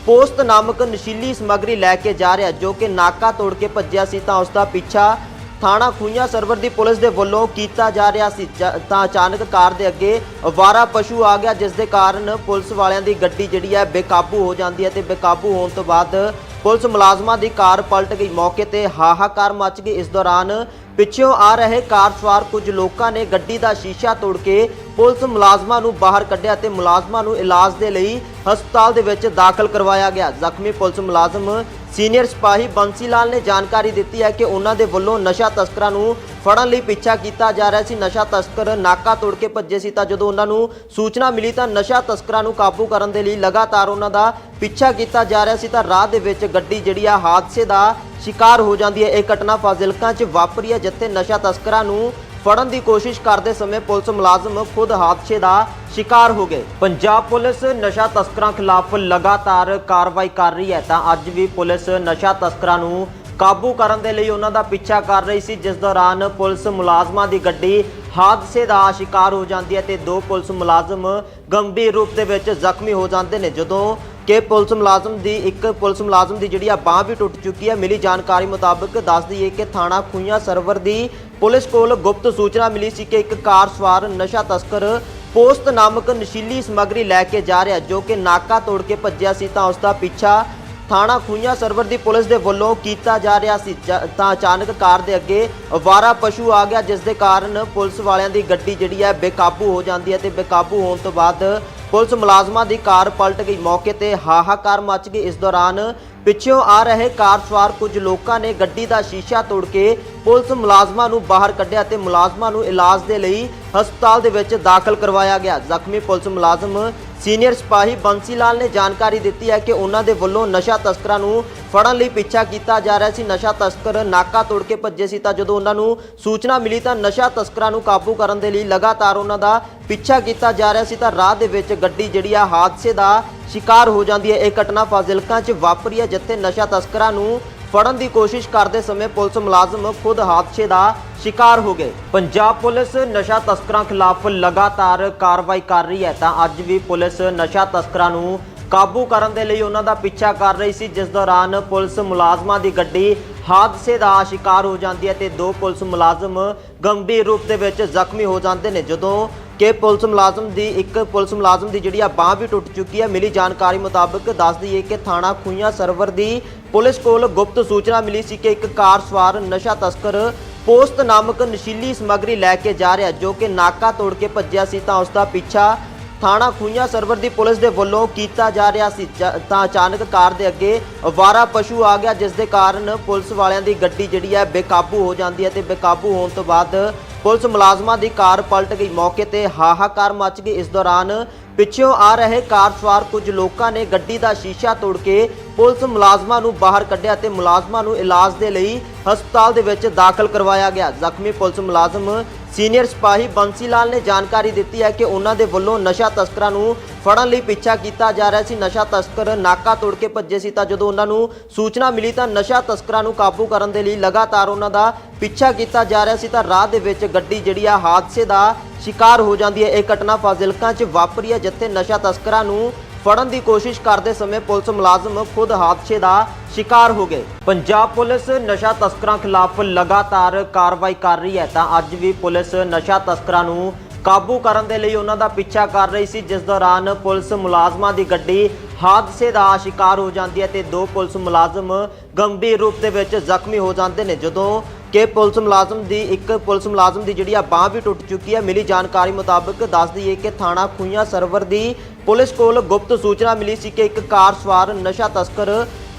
Speaker 1: ਪੋਸਟ ਨਾਮਕ ਨਸ਼ੀਲੀ ਸਮੱਗਰੀ ਲੈ ਕੇ ਜਾ ਰਿਹਾ ਜੋ ਕਿ ਨਾਕਾ ਤੋੜ ਕੇ ਭੱਜਿਆ ਸੀ ਤਾਂ ਉਸ ਦਾ ਪਿੱਛਾ ਥਾਣਾ ਖੂਈਆਂ ਸਰਵਰ ਦੀ ਪੁਲਿਸ ਦੇ ਵੱਲੋਂ ਕੀਤਾ ਜਾ ਰਿਹਾ ਸੀ। ਤਾਂ ਅਚਾਨਕ ਕਾਰ ਦੇ ਅੱਗੇ ਵਾਰਾ ਪਸ਼ੂ ਆ ਗਿਆ, ਜਿਸ ਦੇ ਕਾਰਨ ਪੁਲਿਸ ਵਾਲਿਆਂ ਦੀ ਗੱਡੀ ਜਿਹੜੀ ਹੈ ਬੇਕਾਬੂ ਹੋ ਜਾਂਦੀ ਹੈ ਤੇ ਬੇਕਾਬੂ ਹੋਣ ਤੋਂ ਬਾਅਦ ਪੁਲਿਸ ਮੁਲਾਜ਼ਮਾਂ ਦੀ ਕਾਰ ਪਲਟ ਗਈ। ਮੌਕੇ ਤੇ ਹਾਹਾਕਾਰ ਮਚ ਗਈ। ਇਸ ਦੌਰਾਨ ਪਿੱਛੋਂ ਆ ਰਹੇ ਕਾਰ ਸਵਾਰ ਕੁਝ ਲੋਕਾਂ ਨੇ ਗੱਡੀ ਦਾ ਸ਼ੀਸ਼ਾ ਤੋੜ ਕੇ ਪੁਲਿਸ ਮੁਲਾਜ਼ਮਾਂ ਨੂੰ ਬਾਹਰ ਕੱਢਿਆ ਤੇ ਮੁਲਾਜ਼ਮਾਂ ਨੂੰ ਇਲਾਜ ਦੇ ਲਈ ਹਸਪਤਾਲ ਦੇ ਵਿੱਚ ਦਾਖਲ ਕਰਵਾਇਆ ਗਿਆ। ਜ਼ਖਮੀ ਪੁਲਿਸ ਮੁਲਾਜ਼ਮ ਸੀਨੀਅਰ ਸਿਪਾਹੀ ਬੰਸੀ ਲਾਲ ਨੇ ਜਾਣਕਾਰੀ ਦਿੱਤੀ ਹੈ ਕਿ ਉਹਨਾਂ ਦੇ ਵੱਲੋਂ ਨਸ਼ਾ ਤਸਕਰਾਂ ਨੂੰ ਫੜਨ ਲਈ ਪਿੱਛਾ ਕੀਤਾ ਜਾ ਰਿਹਾ ਸੀ। ਨਸ਼ਾ ਤਸਕਰ ਨਾਕਾ ਤੋੜ ਕੇ ਭੱਜੇ ਸੀ ਤਾਂ ਜਦੋਂ ਉਹਨਾਂ ਨੂੰ ਸੂਚਨਾ ਮਿਲੀ ਤਾਂ ਨਸ਼ਾ ਤਸਕਰਾਂ ਨੂੰ ਕਾਬੂ ਕਰਨ ਦੇ ਲਈ ਲਗਾਤਾਰ ਉਹਨਾਂ ਦਾ ਪਿੱਛਾ ਕੀਤਾ ਜਾ ਰਿਹਾ ਸੀ ਤਾਂ ਰਾਹ ਦੇ ਵਿੱਚ ਗੱਡੀ ਜਿਹੜੀ ਆ ਹਾਦਸੇ ਦਾ ਸ਼ਿਕਾਰ ਹੋ ਜਾਂਦੀ ਹੈ। ਇਹ ਘਟਨਾ ਫਾਜ਼ਿਲਕਾ 'ਚ ਵਾਪਰੀ ਹੈ, ਜਿੱਥੇ ਨਸ਼ਾ ਤਸਕਰਾਂ ਨੂੰ ਫੜਨ ਦੀ ਕੋਸ਼ਿਸ਼ ਕਰਦੇ ਸਮੇਂ ਪੁਲਿਸ ਮੁਲਾਜ਼ਮ ਖੁਦ ਹਾਦਸੇ ਦਾ ਸ਼ਿਕਾਰ ਹੋ ਗਏ। ਪੰਜਾਬ ਪੁਲਿਸ ਨਸ਼ਾ ਤਸਕਰਾਂ ਖਿਲਾਫ ਲਗਾਤਾਰ ਕਾਰਵਾਈ ਕਰ ਰਹੀ ਹੈ। ਤਾਂ ਅੱਜ ਵੀ ਪੁਲਿਸ ਨਸ਼ਾ ਤਸਕਰਾਂ ਨੂੰ ਕਾਬੂ ਕਰਨ ਦੇ ਲਈ ਉਹਨਾਂ ਦਾ ਪਿੱਛਾ ਕਰ ਰਹੀ ਸੀ, ਜਿਸ ਦੌਰਾਨ ਪੁਲਿਸ ਮੁਲਾਜ਼ਮਾਂ ਦੀ ਗੱਡੀ ਹਾਦਸੇ ਦਾ ਸ਼ਿਕਾਰ ਹੋ ਜਾਂਦੀ ਹੈ ਤੇ ਦੋ ਪੁਲਿਸ ਮੁਲਾਜ਼ਮ ਗੰਭੀਰ ਰੂਪ ਦੇ ਵਿੱਚ ਜ਼ਖਮੀ ਹੋ ਜਾਂਦੇ ਨੇ। ਜਦੋਂ ਕਿ ਪੁਲਿਸ ਮੁਲਾਜ਼ਮ ਦੀ, ਇੱਕ ਪੁਲਿਸ ਮੁਲਾਜ਼ਮ ਦੀ ਜਿਹੜੀ ਆ ਬਾਹ ਵੀ ਟੁੱਟ ਚੁੱਕੀ ਹੈ ਮਿਲੀ ਜਾਣਕਾਰੀ ਮੁਤਾਬਕ ਦੱਸ ਦਈਏ ਕਿ ਥਾਣਾ ਖੂਈਆਂ ਸਰਵਰ ਦੀ ਪੁਲਿਸ ਕੋਲ ਗੁਪਤ ਸੂਚਨਾ ਮਿਲੀ ਸੀ ਕਿ ਇੱਕ ਕਾਰ ਸਵਾਰ ਨਸ਼ਾ ਤਸਕਰ ਪੋਸਟ ਨਾਮਕ ਨਸ਼ੀਲੀ ਸਮੱਗਰੀ ਲੈ ਕੇ ਜਾ ਰਿਹਾ, ਜੋ ਕਿ ਨਾਕਾ ਤੋੜ ਕੇ ਭੱਜਿਆ ਸੀ ਤਾਂ ਉਸ ਦਾ ਪਿੱਛਾ ਥਾਣਾ ਖੂਈਆਂ ਸਰਵਰ ਦੀ ਪੁਲਿਸ ਦੇ ਵੱਲੋਂ ਕੀਤਾ ਜਾ ਰਿਹਾ ਸੀ। ਜ- ਤਾਂ ਅਚਾਨਕ ਕਾਰ ਦੇ ਅੱਗੇ ਵਾਰਾ ਪਸ਼ੂ ਆ ਗਿਆ, ਜਿਸ ਦੇ ਕਾਰਨ ਪੁਲਿਸ ਵਾਲਿਆਂ ਦੀ ਗੱਡੀ ਜਿਹੜੀ ਹੈ ਬੇਕਾਬੂ ਹੋ ਜਾਂਦੀ ਹੈ ਤੇ ਬੇਕਾਬੂ ਹੋਣ ਤੋਂ ਬਾਅਦ ਪੁਲਿਸ ਮੁਲਾਜ਼ਮਾਂ ਦੀ ਕਾਰ ਪਲਟ ਗਈ। ਮੌਕੇ ਤੇ ਹਾਹਾਕਾਰ ਮਚ ਗਈ। ਇਸ ਦੌਰਾਨ ਪਿੱਛੋਂ ਆ ਰਹੇ ਕਾਰ ਸਵਾਰ ਕੁਝ ਲੋਕਾਂ ਨੇ ਗੱਡੀ ਦਾ ਸ਼ੀਸ਼ਾ ਤੋੜ ਕੇ ਪੁਲਿਸ ਮੁਲਾਜ਼ਮਾਂ ਨੂੰ ਬਾਹਰ ਕੱਢਿਆ ਤੇ ਮੁਲਾਜ਼ਮਾਂ ਨੂੰ ਇਲਾਜ ਦੇ ਲਈ ਹਸਪਤਾਲ ਦੇ ਵਿੱਚ ਦਾਖਲ ਕਰਵਾਇਆ ਗਿਆ। ਜ਼ਖਮੀ ਪੁਲਿਸ ਮੁਲਾਜ਼ਮ ਸੀਨੀਅਰ ਸਿਪਾਹੀ ਬੰਸੀ ਲਾਲ ਨੇ ਜਾਣਕਾਰੀ ਦਿੱਤੀ ਹੈ ਕਿ ਉਹਨਾਂ ਦੇ ਵੱਲੋਂ ਨਸ਼ਾ ਤਸਕਰਾਂ ਨੂੰ ਫੜਨ ਲਈ ਪਿੱਛਾ ਕੀਤਾ ਜਾ ਰਿਹਾ ਸੀ। ਨਸ਼ਾ ਤਸਕਰ ਨਾਕਾ ਤੋੜ ਕੇ ਭੱਜੇ ਸੀ ਤਾਂ ਜਦੋਂ ਉਹਨਾਂ ਨੂੰ ਸੂਚਨਾ ਮਿਲੀ ਤਾਂ ਨਸ਼ਾ ਤਸਕਰਾਂ ਨੂੰ ਕਾਬੂ ਕਰਨ ਦੇ ਲਈ ਲਗਾਤਾਰ ਉਹਨਾਂ ਦਾ ਪਿੱਛਾ ਕੀਤਾ ਜਾ ਰਿਹਾ ਸੀ ਤਾਂ ਰਾਹ ਦੇ ਵਿੱਚ ਗੱਡੀ ਜਿਹੜੀ ਆ ਹਾਦਸੇ ਦਾ ਸ਼ਿਕਾਰ ਹੋ ਜਾਂਦੀ ਹੈ। ਇਹ ਘਟਨਾ ਫਾਜ਼ਿਲਕਾ 'ਚ ਵਾਪਰੀ ਹੈ, ਜਿੱਥੇ ਨਸ਼ਾ ਤਸਕਰਾਂ ਨੂੰ ਫੜਨ ਦੀ ਕੋਸ਼ਿਸ਼ ਕਰਦੇ ਸਮੇਂ ਪੁਲਿਸ ਮੁਲਾਜ਼ਮ ਖੁਦ ਹਾਦਸੇ ਦਾ ਸ਼ਿਕਾਰ ਹੋ ਗਏ। ਪੰਜਾਬ ਪੁਲਿਸ ਨਸ਼ਾ ਤਸਕਰਾਂ ਖਿਲਾਫ ਲਗਾਤਾਰ ਕਾਰਵਾਈ ਕਰ ਰਹੀ ਹੈ। ਤਾਂ ਅੱਜ ਵੀ ਪੁਲਿਸ ਨਸ਼ਾ ਤਸਕਰਾਂ ਨੂੰ ਕਾਬੂ ਕਰਨ ਦੇ ਲਈ ਉਹਨਾਂ ਦਾ ਪਿੱਛਾ ਕਰ ਰਹੀ ਸੀ, ਜਿਸ ਦੌਰਾਨ ਪੁਲਿਸ ਮੁਲਾਜ਼ਮਾਂ ਦੀ ਗੱਡੀ ਹਾਦਸੇ ਦਾ ਸ਼ਿਕਾਰ ਹੋ ਜਾਂਦੀ ਹੈ ਤੇ ਦੋ ਪੁਲਿਸ ਮੁਲਾਜ਼ਮ ਗੰਭੀਰ ਰੂਪ ਦੇ ਵਿੱਚ ਜ਼ਖਮੀ ਹੋ ਜਾਂਦੇ ਨੇ। ਜਦੋਂ ਕਿ ਪੁਲਿਸ ਮੁਲਾਜ਼ਮ ਦੀ ਇੱਕ ਪੁਲਿਸ ਮੁਲਾਜ਼ਮ ਦੀ ਜਿਹੜੀ ਆ ਬਾਹ ਵੀ ਟੁੱਟ ਚੁੱਕੀ ਹੈ, ਮਿਲੀ ਜਾਣਕਾਰੀ ਮੁਤਾਬਕ ਦੱਸ ਦਈਏ ਕਿ ਥਾਣਾ ਖੂਈਆਂ ਸਰਵਰ ਦੀ ਪੁਲਿਸ ਕੋਲ ਗੁਪਤ ਸੂਚਨਾ ਮਿਲੀ ਸੀ ਕਿ ਇੱਕ ਕਾਰ ਸਵਾਰ ਨਸ਼ਾ ਤਸਕਰ ਪੋਸਟ ਨਾਮਕ ਨਸ਼ੀਲੀ ਸਮੱਗਰੀ ਲੈ ਕੇ ਜਾ ਰਿਹਾ, ਜੋ ਕਿ ਨਾਕਾ ਤੋੜ ਕੇ ਭੱਜਿਆ ਸੀ ਤਾਂ ਉਸ ਦਾ ਪਿੱਛਾ ਥਾਣਾ ਖੂਈਆਂ ਸਰਵਰ ਦੀ ਪੁਲਿਸ ਦੇ ਵੱਲੋਂ ਕੀਤਾ ਜਾ ਰਿਹਾ ਸੀ ਜ- ਤਾਂ ਅਚਾਨਕ ਕਾਰ ਦੇ ਅੱਗੇ ਵਾਰਾ ਪਸ਼ੂ ਆ ਗਿਆ, ਜਿਸ ਦੇ ਕਾਰਨ ਪੁਲਿਸ ਵਾਲਿਆਂ ਦੀ ਗੱਡੀ ਜਿਹੜੀ ਹੈ ਬੇਕਾਬੂ ਹੋ ਜਾਂਦੀ ਹੈ ਤੇ ਬੇਕਾਬੂ ਹੋਣ ਤੋਂ ਬਾਅਦ ਪੁਲਿਸ ਮੁਲਾਜ਼ਮਾਂ ਦੀ ਕਾਰ ਪਲਟ ਗਈ। ਮੌਕੇ ਤੇ ਹਾਹਾਕਾਰ ਮਚ ਗਈ। ਇਸ ਦੌਰਾਨ ਪਿੱਛੋਂ ਆ ਰਹੇ ਕਾਰ ਸਵਾਰ ਕੁਝ ਲੋਕਾਂ ਨੇ ਗੱਡੀ ਦਾ ਸ਼ੀਸ਼ਾ ਤੋੜ ਕੇ ਪੁਲਿਸ ਮੁਲਾਜ਼ਮਾਂ ਨੂੰ ਬਾਹਰ ਕੱਢਿਆ ਤੇ ਮੁਲਾਜ਼ਮਾਂ ਨੂੰ ਇਲਾਜ ਦੇ ਲਈ ਹਸਪਤਾਲ ਦੇ ਵਿੱਚ ਦਾਖਲ ਕਰਵਾਇਆ ਗਿਆ। ਜ਼ਖਮੀ ਪੁਲਿਸ ਮੁਲਾਜ਼ਮ ਸੀਨੀਅਰ ਸਿਪਾਹੀ ਬੰਸੀ ਲਾਲ ਨੇ ਜਾਣਕਾਰੀ ਦਿੱਤੀ ਹੈ ਕਿ ਉਹਨਾਂ ਦੇ ਵੱਲੋਂ ਨਸ਼ਾ ਤਸਕਰਾਂ ਨੂੰ ਫੜਨ ਲਈ ਪਿੱਛਾ ਕੀਤਾ ਜਾ ਰਿਹਾ ਸੀ। ਨਸ਼ਾ ਤਸਕਰ ਨਾਕਾ ਤੋੜ ਕੇ ਭੱਜੇ ਸੀ ਤਾਂ ਜਦੋਂ ਉਹਨਾਂ ਨੂੰ ਸੂਚਨਾ ਮਿਲੀ ਤਾਂ ਨਸ਼ਾ ਤਸਕਰਾਂ ਨੂੰ ਕਾਬੂ ਕਰਨ ਦੇ ਲਈ ਲਗਾਤਾਰ ਉਹਨਾਂ ਦਾ ਪਿੱਛਾ ਕੀਤਾ ਜਾ ਰਿਹਾ ਸੀ ਤਾਂ ਰਾਹ ਦੇ ਵਿੱਚ ਗੱਡੀ ਜਿਹੜੀ ਆ ਹਾਦਸੇ ਦਾ ਸ਼ਿਕਾਰ ਹੋ ਜਾਂਦੀ ਹੈ। ਇਹ ਘਟਨਾ ਫਾਜ਼ਿਲਕਾ 'ਚ ਵਾਪਰੀ ਹੈ ਜਿੱਥੇ ਨਸ਼ਾ ਤਸਕਰਾਂ ਨੂੰ ਫੜਨ ਦੀ ਕੋਸ਼ਿਸ਼ ਕਰਦੇ ਸਮੇਂ ਪੁਲਿਸ ਮੁਲਾਜ਼ਮ ਖੁਦ ਹਾਦਸੇ ਦਾ ਸ਼ਿਕਾਰ ਹੋ ਗਏ। ਪੰਜਾਬ ਪੁਲਿਸ ਨਸ਼ਾ ਤਸਕਰਾਂ ਖਿਲਾਫ ਲਗਾਤਾਰ ਕਾਰਵਾਈ ਕਰ ਰਹੀ ਹੈ ਤਾਂ ਅੱਜ ਵੀ ਪੁਲਿਸ ਨਸ਼ਾ ਤਸਕਰਾਂ ਨੂੰ ਕਾਬੂ ਕਰਨ ਦੇ ਲਈ ਉਹਨਾਂ ਦਾ ਪਿੱਛਾ ਕਰ ਰਹੀ ਸੀ, ਜਿਸ ਦੌਰਾਨ ਪੁਲਿਸ ਮੁਲਾਜ਼ਮਾਂ ਦੀ ਗੱਡੀ ਹਾਦਸੇ ਦਾ ਸ਼ਿਕਾਰ ਹੋ ਜਾਂਦੀ ਹੈ ਤੇ ਦੋ ਪੁਲਿਸ ਮੁਲਾਜ਼ਮ ਗੰਭੀਰ ਰੂਪ ਦੇ ਵਿੱਚ ਜ਼ਖਮੀ ਹੋ ਜਾਂਦੇ ਨੇ। ਜਦੋਂ ਕਿ ਪੁਲਿਸ ਮੁਲਾਜ਼ਮ ਦੀ ਇੱਕ ਪੁਲਿਸ ਮੁਲਾਜ਼ਮ ਦੀ ਜਿਹੜੀ ਆ ਬਾਹ ਵੀ ਟੁੱਟ ਚੁੱਕੀ ਹੈ, ਮਿਲੀ ਜਾਣਕਾਰੀ ਮੁਤਾਬਕ ਦੱਸ ਦਈਏ ਕਿ ਥਾਣਾ ਖੂਈਆਂ ਸਰਵਰ ਦੀ ਪੁਲਿਸ ਕੋਲ ਗੁਪਤ ਸੂਚਨਾ ਮਿਲੀ ਸੀ ਕਿ ਇੱਕ ਕਾਰ ਸਵਾਰ ਨਸ਼ਾ ਤਸਕਰ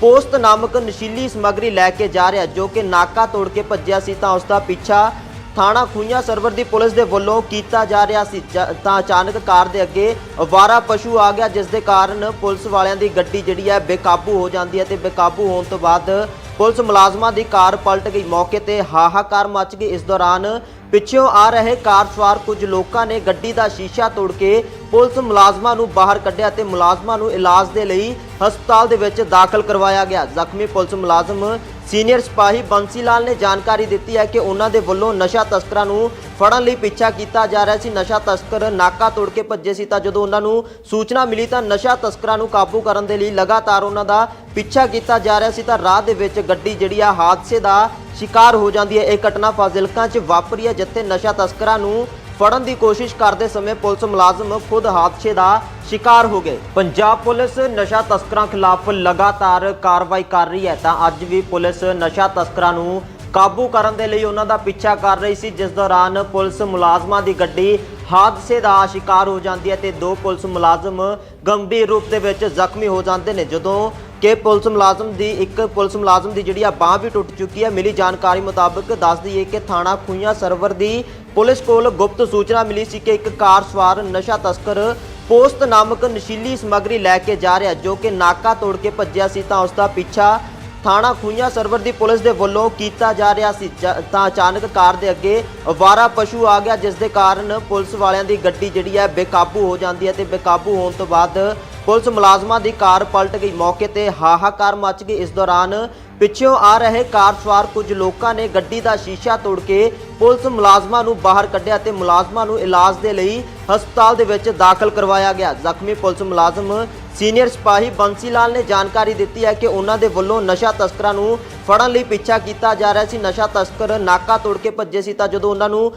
Speaker 1: ਪੋਸਟ ਨਾਮਕ ਨਸ਼ੀਲੀ ਸਮੱਗਰੀ ਲੈ ਕੇ ਜਾ ਰਿਹਾ ਜੋ ਕਿ ਨਾਕਾ ਤੋੜ ਕੇ ਭੱਜਿਆ ਸੀ ਤਾਂ ਉਸ ਦਾ ਪਿੱਛਾ ਥਾਣਾ ਖੂਈਆਂ ਸਰਵਰ ਦੀ ਪੁਲਿਸ ਦੇ ਵੱਲੋਂ ਕੀਤਾ ਜਾ ਰਿਹਾ ਸੀ। ਤਾਂ ਅਚਾਨਕ ਕਾਰ ਦੇ ਅੱਗੇ ਵਾਰਾ ਪਸ਼ੂ ਆ ਗਿਆ, ਜਿਸ ਦੇ ਕਾਰਨ ਪੁਲਿਸ ਵਾਲਿਆਂ ਦੀ ਗੱਡੀ ਜਿਹੜੀ ਹੈ ਬੇਕਾਬੂ ਹੋ ਜਾਂਦੀ ਹੈ ਤੇ ਬੇਕਾਬੂ ਹੋਣ ਤੋਂ ਬਾਅਦ ਪੁਲਿਸ ਮੁਲਾਜ਼ਮਾਂ ਦੀ ਕਾਰ ਪਲਟ ਗਈ। ਮੌਕੇ ਤੇ ਹਾਹਾਕਾਰ ਮਚ ਗਈ। ਇਸ ਦੌਰਾਨ ਪਿੱਛੋਂ ਆ ਰਹੇ ਕਾਰ ਸਵਾਰ ਕੁਝ ਲੋਕਾਂ ਨੇ ਗੱਡੀ ਦਾ ਸ਼ੀਸ਼ਾ ਤੋੜ ਕੇ ਪੁਲਿਸ ਮੁਲਾਜ਼ਮਾਂ ਨੂੰ ਬਾਹਰ ਕੱਢਿਆ ਤੇ ਮੁਲਾਜ਼ਮਾਂ ਨੂੰ ਇਲਾਜ ਦੇ ਲਈ ਹਸਪਤਾਲ ਦੇ ਵਿੱਚ ਦਾਖਲ ਕਰਵਾਇਆ ਗਿਆ। ਜ਼ਖਮੀ ਪੁਲਿਸ ਮੁਲਾਜ਼ਮ ਸੀਨੀਅਰ ਸਿਪਾਹੀ ਬੰਸੀ ਲਾਲ ਨੇ ਜਾਣਕਾਰੀ ਦਿੱਤੀ ਹੈ ਕਿ ਉਹਨਾਂ ਦੇ ਵੱਲੋਂ ਨਸ਼ਾ ਤਸਕਰਾਂ ਨੂੰ ਫੜਨ ਲਈ ਪਿੱਛਾ ਕੀਤਾ ਜਾ ਰਿਹਾ ਸੀ। ਨਸ਼ਾ ਤਸਕਰ ਨਾਕਾ ਤੋੜ ਕੇ ਭੱਜੇ ਸੀ ਤਾਂ ਜਦੋਂ ਉਹਨਾਂ ਨੂੰ ਸੂਚਨਾ ਮਿਲੀ ਤਾਂ ਨਸ਼ਾ ਤਸਕਰਾਂ ਨੂੰ ਕਾਬੂ ਕਰਨ ਦੇ ਲਈ ਲਗਾਤਾਰ ਉਹਨਾਂ ਦਾ ਪਿੱਛਾ ਕੀਤਾ ਜਾ ਰਿਹਾ ਸੀ ਤਾਂ ਰਾਹ ਦੇ ਵਿੱਚ ਗੱਡੀ ਜਿਹੜੀ ਆ ਹਾਦਸੇ ਦਾ ਸ਼ਿਕਾਰ ਹੋ ਜਾਂਦੀ ਹੈ। ਇਹ ਘਟਨਾ ਫਾਜ਼ਿਲਕਾ 'ਚ ਵਾਪਰੀ ਹੈ, ਜਿੱਥੇ ਨਸ਼ਾ ਤਸਕਰਾਂ ਨੂੰ ਫੜਨ ਦੀ ਕੋਸ਼ਿਸ਼ ਕਰਦੇ ਸਮੇਂ ਪੁਲਿਸ ਮੁਲਾਜ਼ਮ ਖੁਦ ਹਾਦਸੇ ਦਾ ਸ਼ਿਕਾਰ ਹੋ ਗਏ। ਪੰਜਾਬ ਪੁਲਿਸ ਨਸ਼ਾ ਤਸਕਰਾਂ ਖਿਲਾਫ ਲਗਾਤਾਰ ਕਾਰਵਾਈ ਕਰ ਰਹੀ ਹੈ। ਤਾਂ ਅੱਜ ਵੀ ਪੁਲਿਸ ਨਸ਼ਾ ਤਸਕਰਾਂ ਨੂੰ ਕਾਬੂ ਕਰਨ ਦੇ ਲਈ ਉਹਨਾਂ ਦਾ ਪਿੱਛਾ ਕਰ ਰਹੀ ਸੀ, ਜਿਸ ਦੌਰਾਨ ਪੁਲਿਸ ਮੁਲਾਜ਼ਮਾਂ ਦੀ ਗੱਡੀ ਹਾਦਸੇ ਦਾ ਸ਼ਿਕਾਰ ਹੋ ਜਾਂਦੀ ਹੈ ਤੇ ਦੋ ਪੁਲਿਸ ਮੁਲਾਜ਼ਮ ਗੰਭੀਰ ਰੂਪ ਦੇ ਵਿੱਚ ਜ਼ਖਮੀ ਹੋ ਜਾਂਦੇ ਨੇ। ਜਦੋਂ ਕਿ ਪੁਲਿਸ ਮੁਲਾਜ਼ਮ ਦੀ, ਇੱਕ ਪੁਲਿਸ ਮੁਲਾਜ਼ਮ ਦੀ ਜਿਹੜੀ ਆ ਬਾਹ ਵੀ ਟੁੱਟ ਚੁੱਕੀ ਹੈ ਮਿਲੀ ਜਾਣਕਾਰੀ ਮੁਤਾਬਕ ਦੱਸ ਦਈਏ ਕਿ ਥਾਣਾ ਖੂਈਆਂ ਸਰਵਰ ਦੀ ਪੁਲਿਸ ਕੋਲ ਗੁਪਤ ਸੂਚਨਾ ਮਿਲੀ ਸੀ ਕਿ ਇੱਕ ਕਾਰ ਸਵਾਰ ਨਸ਼ਾ ਤਸਕਰ ਪੋਸਟ ਨਾਮਕ ਨਸ਼ੀਲੀ ਸਮੱਗਰੀ ਲੈ ਕੇ ਜਾ ਰਿਹਾ, ਜੋ ਕਿ ਨਾਕਾ ਤੋੜ ਕੇ ਭੱਜਿਆ ਸੀ ਤਾਂ ਉਸ ਦਾ ਪਿੱਛਾ ਥਾਣਾ ਖੂਈਆਂ ਸਰਵਰ ਦੀ ਪੁਲਿਸ ਦੇ ਵੱਲੋਂ ਕੀਤਾ ਜਾ ਰਿਹਾ ਸੀ ਜ- ਤਾਂ ਅਚਾਨਕ ਕਾਰ ਦੇ ਅੱਗੇ ਵਾਰਾ ਪਸ਼ੂ ਆ ਗਿਆ, ਜਿਸ ਦੇ ਕਾਰਨ ਪੁਲਿਸ ਵਾਲਿਆਂ ਦੀ ਗੱਡੀ ਜਿਹੜੀ ਹੈ ਬੇਕਾਬੂ ਹੋ ਜਾਂਦੀ ਹੈ ਤੇ ਬੇਕਾਬੂ ਹੋਣ ਤੋਂ ਬਾਅਦ ਪੁਲਿਸ ਮੁਲਾਜ਼ਮਾਂ ਦੀ ਕਾਰ ਪਲਟ ਗਈ। ਮੌਕੇ ਤੇ ਹਾਹਾਕਾਰ ਮਚ ਗਈ। ਇਸ ਦੌਰਾਨ ਪਿੱਛੋਂ ਆ ਰਹੇ ਕਾਰ ਸਵਾਰ ਕੁਝ ਲੋਕਾਂ ਨੇ ਗੱਡੀ ਦਾ ਸ਼ੀਸ਼ਾ ਤੋੜ ਕੇ ਪੁਲਿਸ ਮੁਲਾਜ਼ਮਾਂ ਨੂੰ ਬਾਹਰ ਕੱਢਿਆ ਤੇ ਮੁਲਾਜ਼ਮਾਂ ਨੂੰ ਇਲਾਜ ਦੇ ਲਈ ਹਸਪਤਾਲ ਦੇ ਵਿੱਚ ਦਾਖਲ ਕਰਵਾਇਆ ਗਿਆ। ਜ਼ਖਮੀ ਪੁਲਿਸ ਮੁਲਾਜ਼ਮ ਸੀਨੀਅਰ ਸਿਪਾਹੀ ਬੰਸੀ ਲਾਲ ਨੇ ਜਾਣਕਾਰੀ ਦਿੱਤੀ ਹੈ ਕਿ ਉਹਨਾਂ ਦੇ ਵੱਲੋਂ ਨਸ਼ਾ ਤਸਕਰਾਂ ਨੂੰ ਫੜਨ ਲਈ ਪਿੱਛਾ ਕੀਤਾ ਜਾ ਰਿਹਾ ਸੀ। ਨਸ਼ਾ ਤਸਕਰ ਨਾਕਾ ਤੋੜ ਕੇ ਭੱਜੇ ਸੀ ਤਾਂ ਜਦੋਂ ਉਹਨਾਂ ਨੂੰ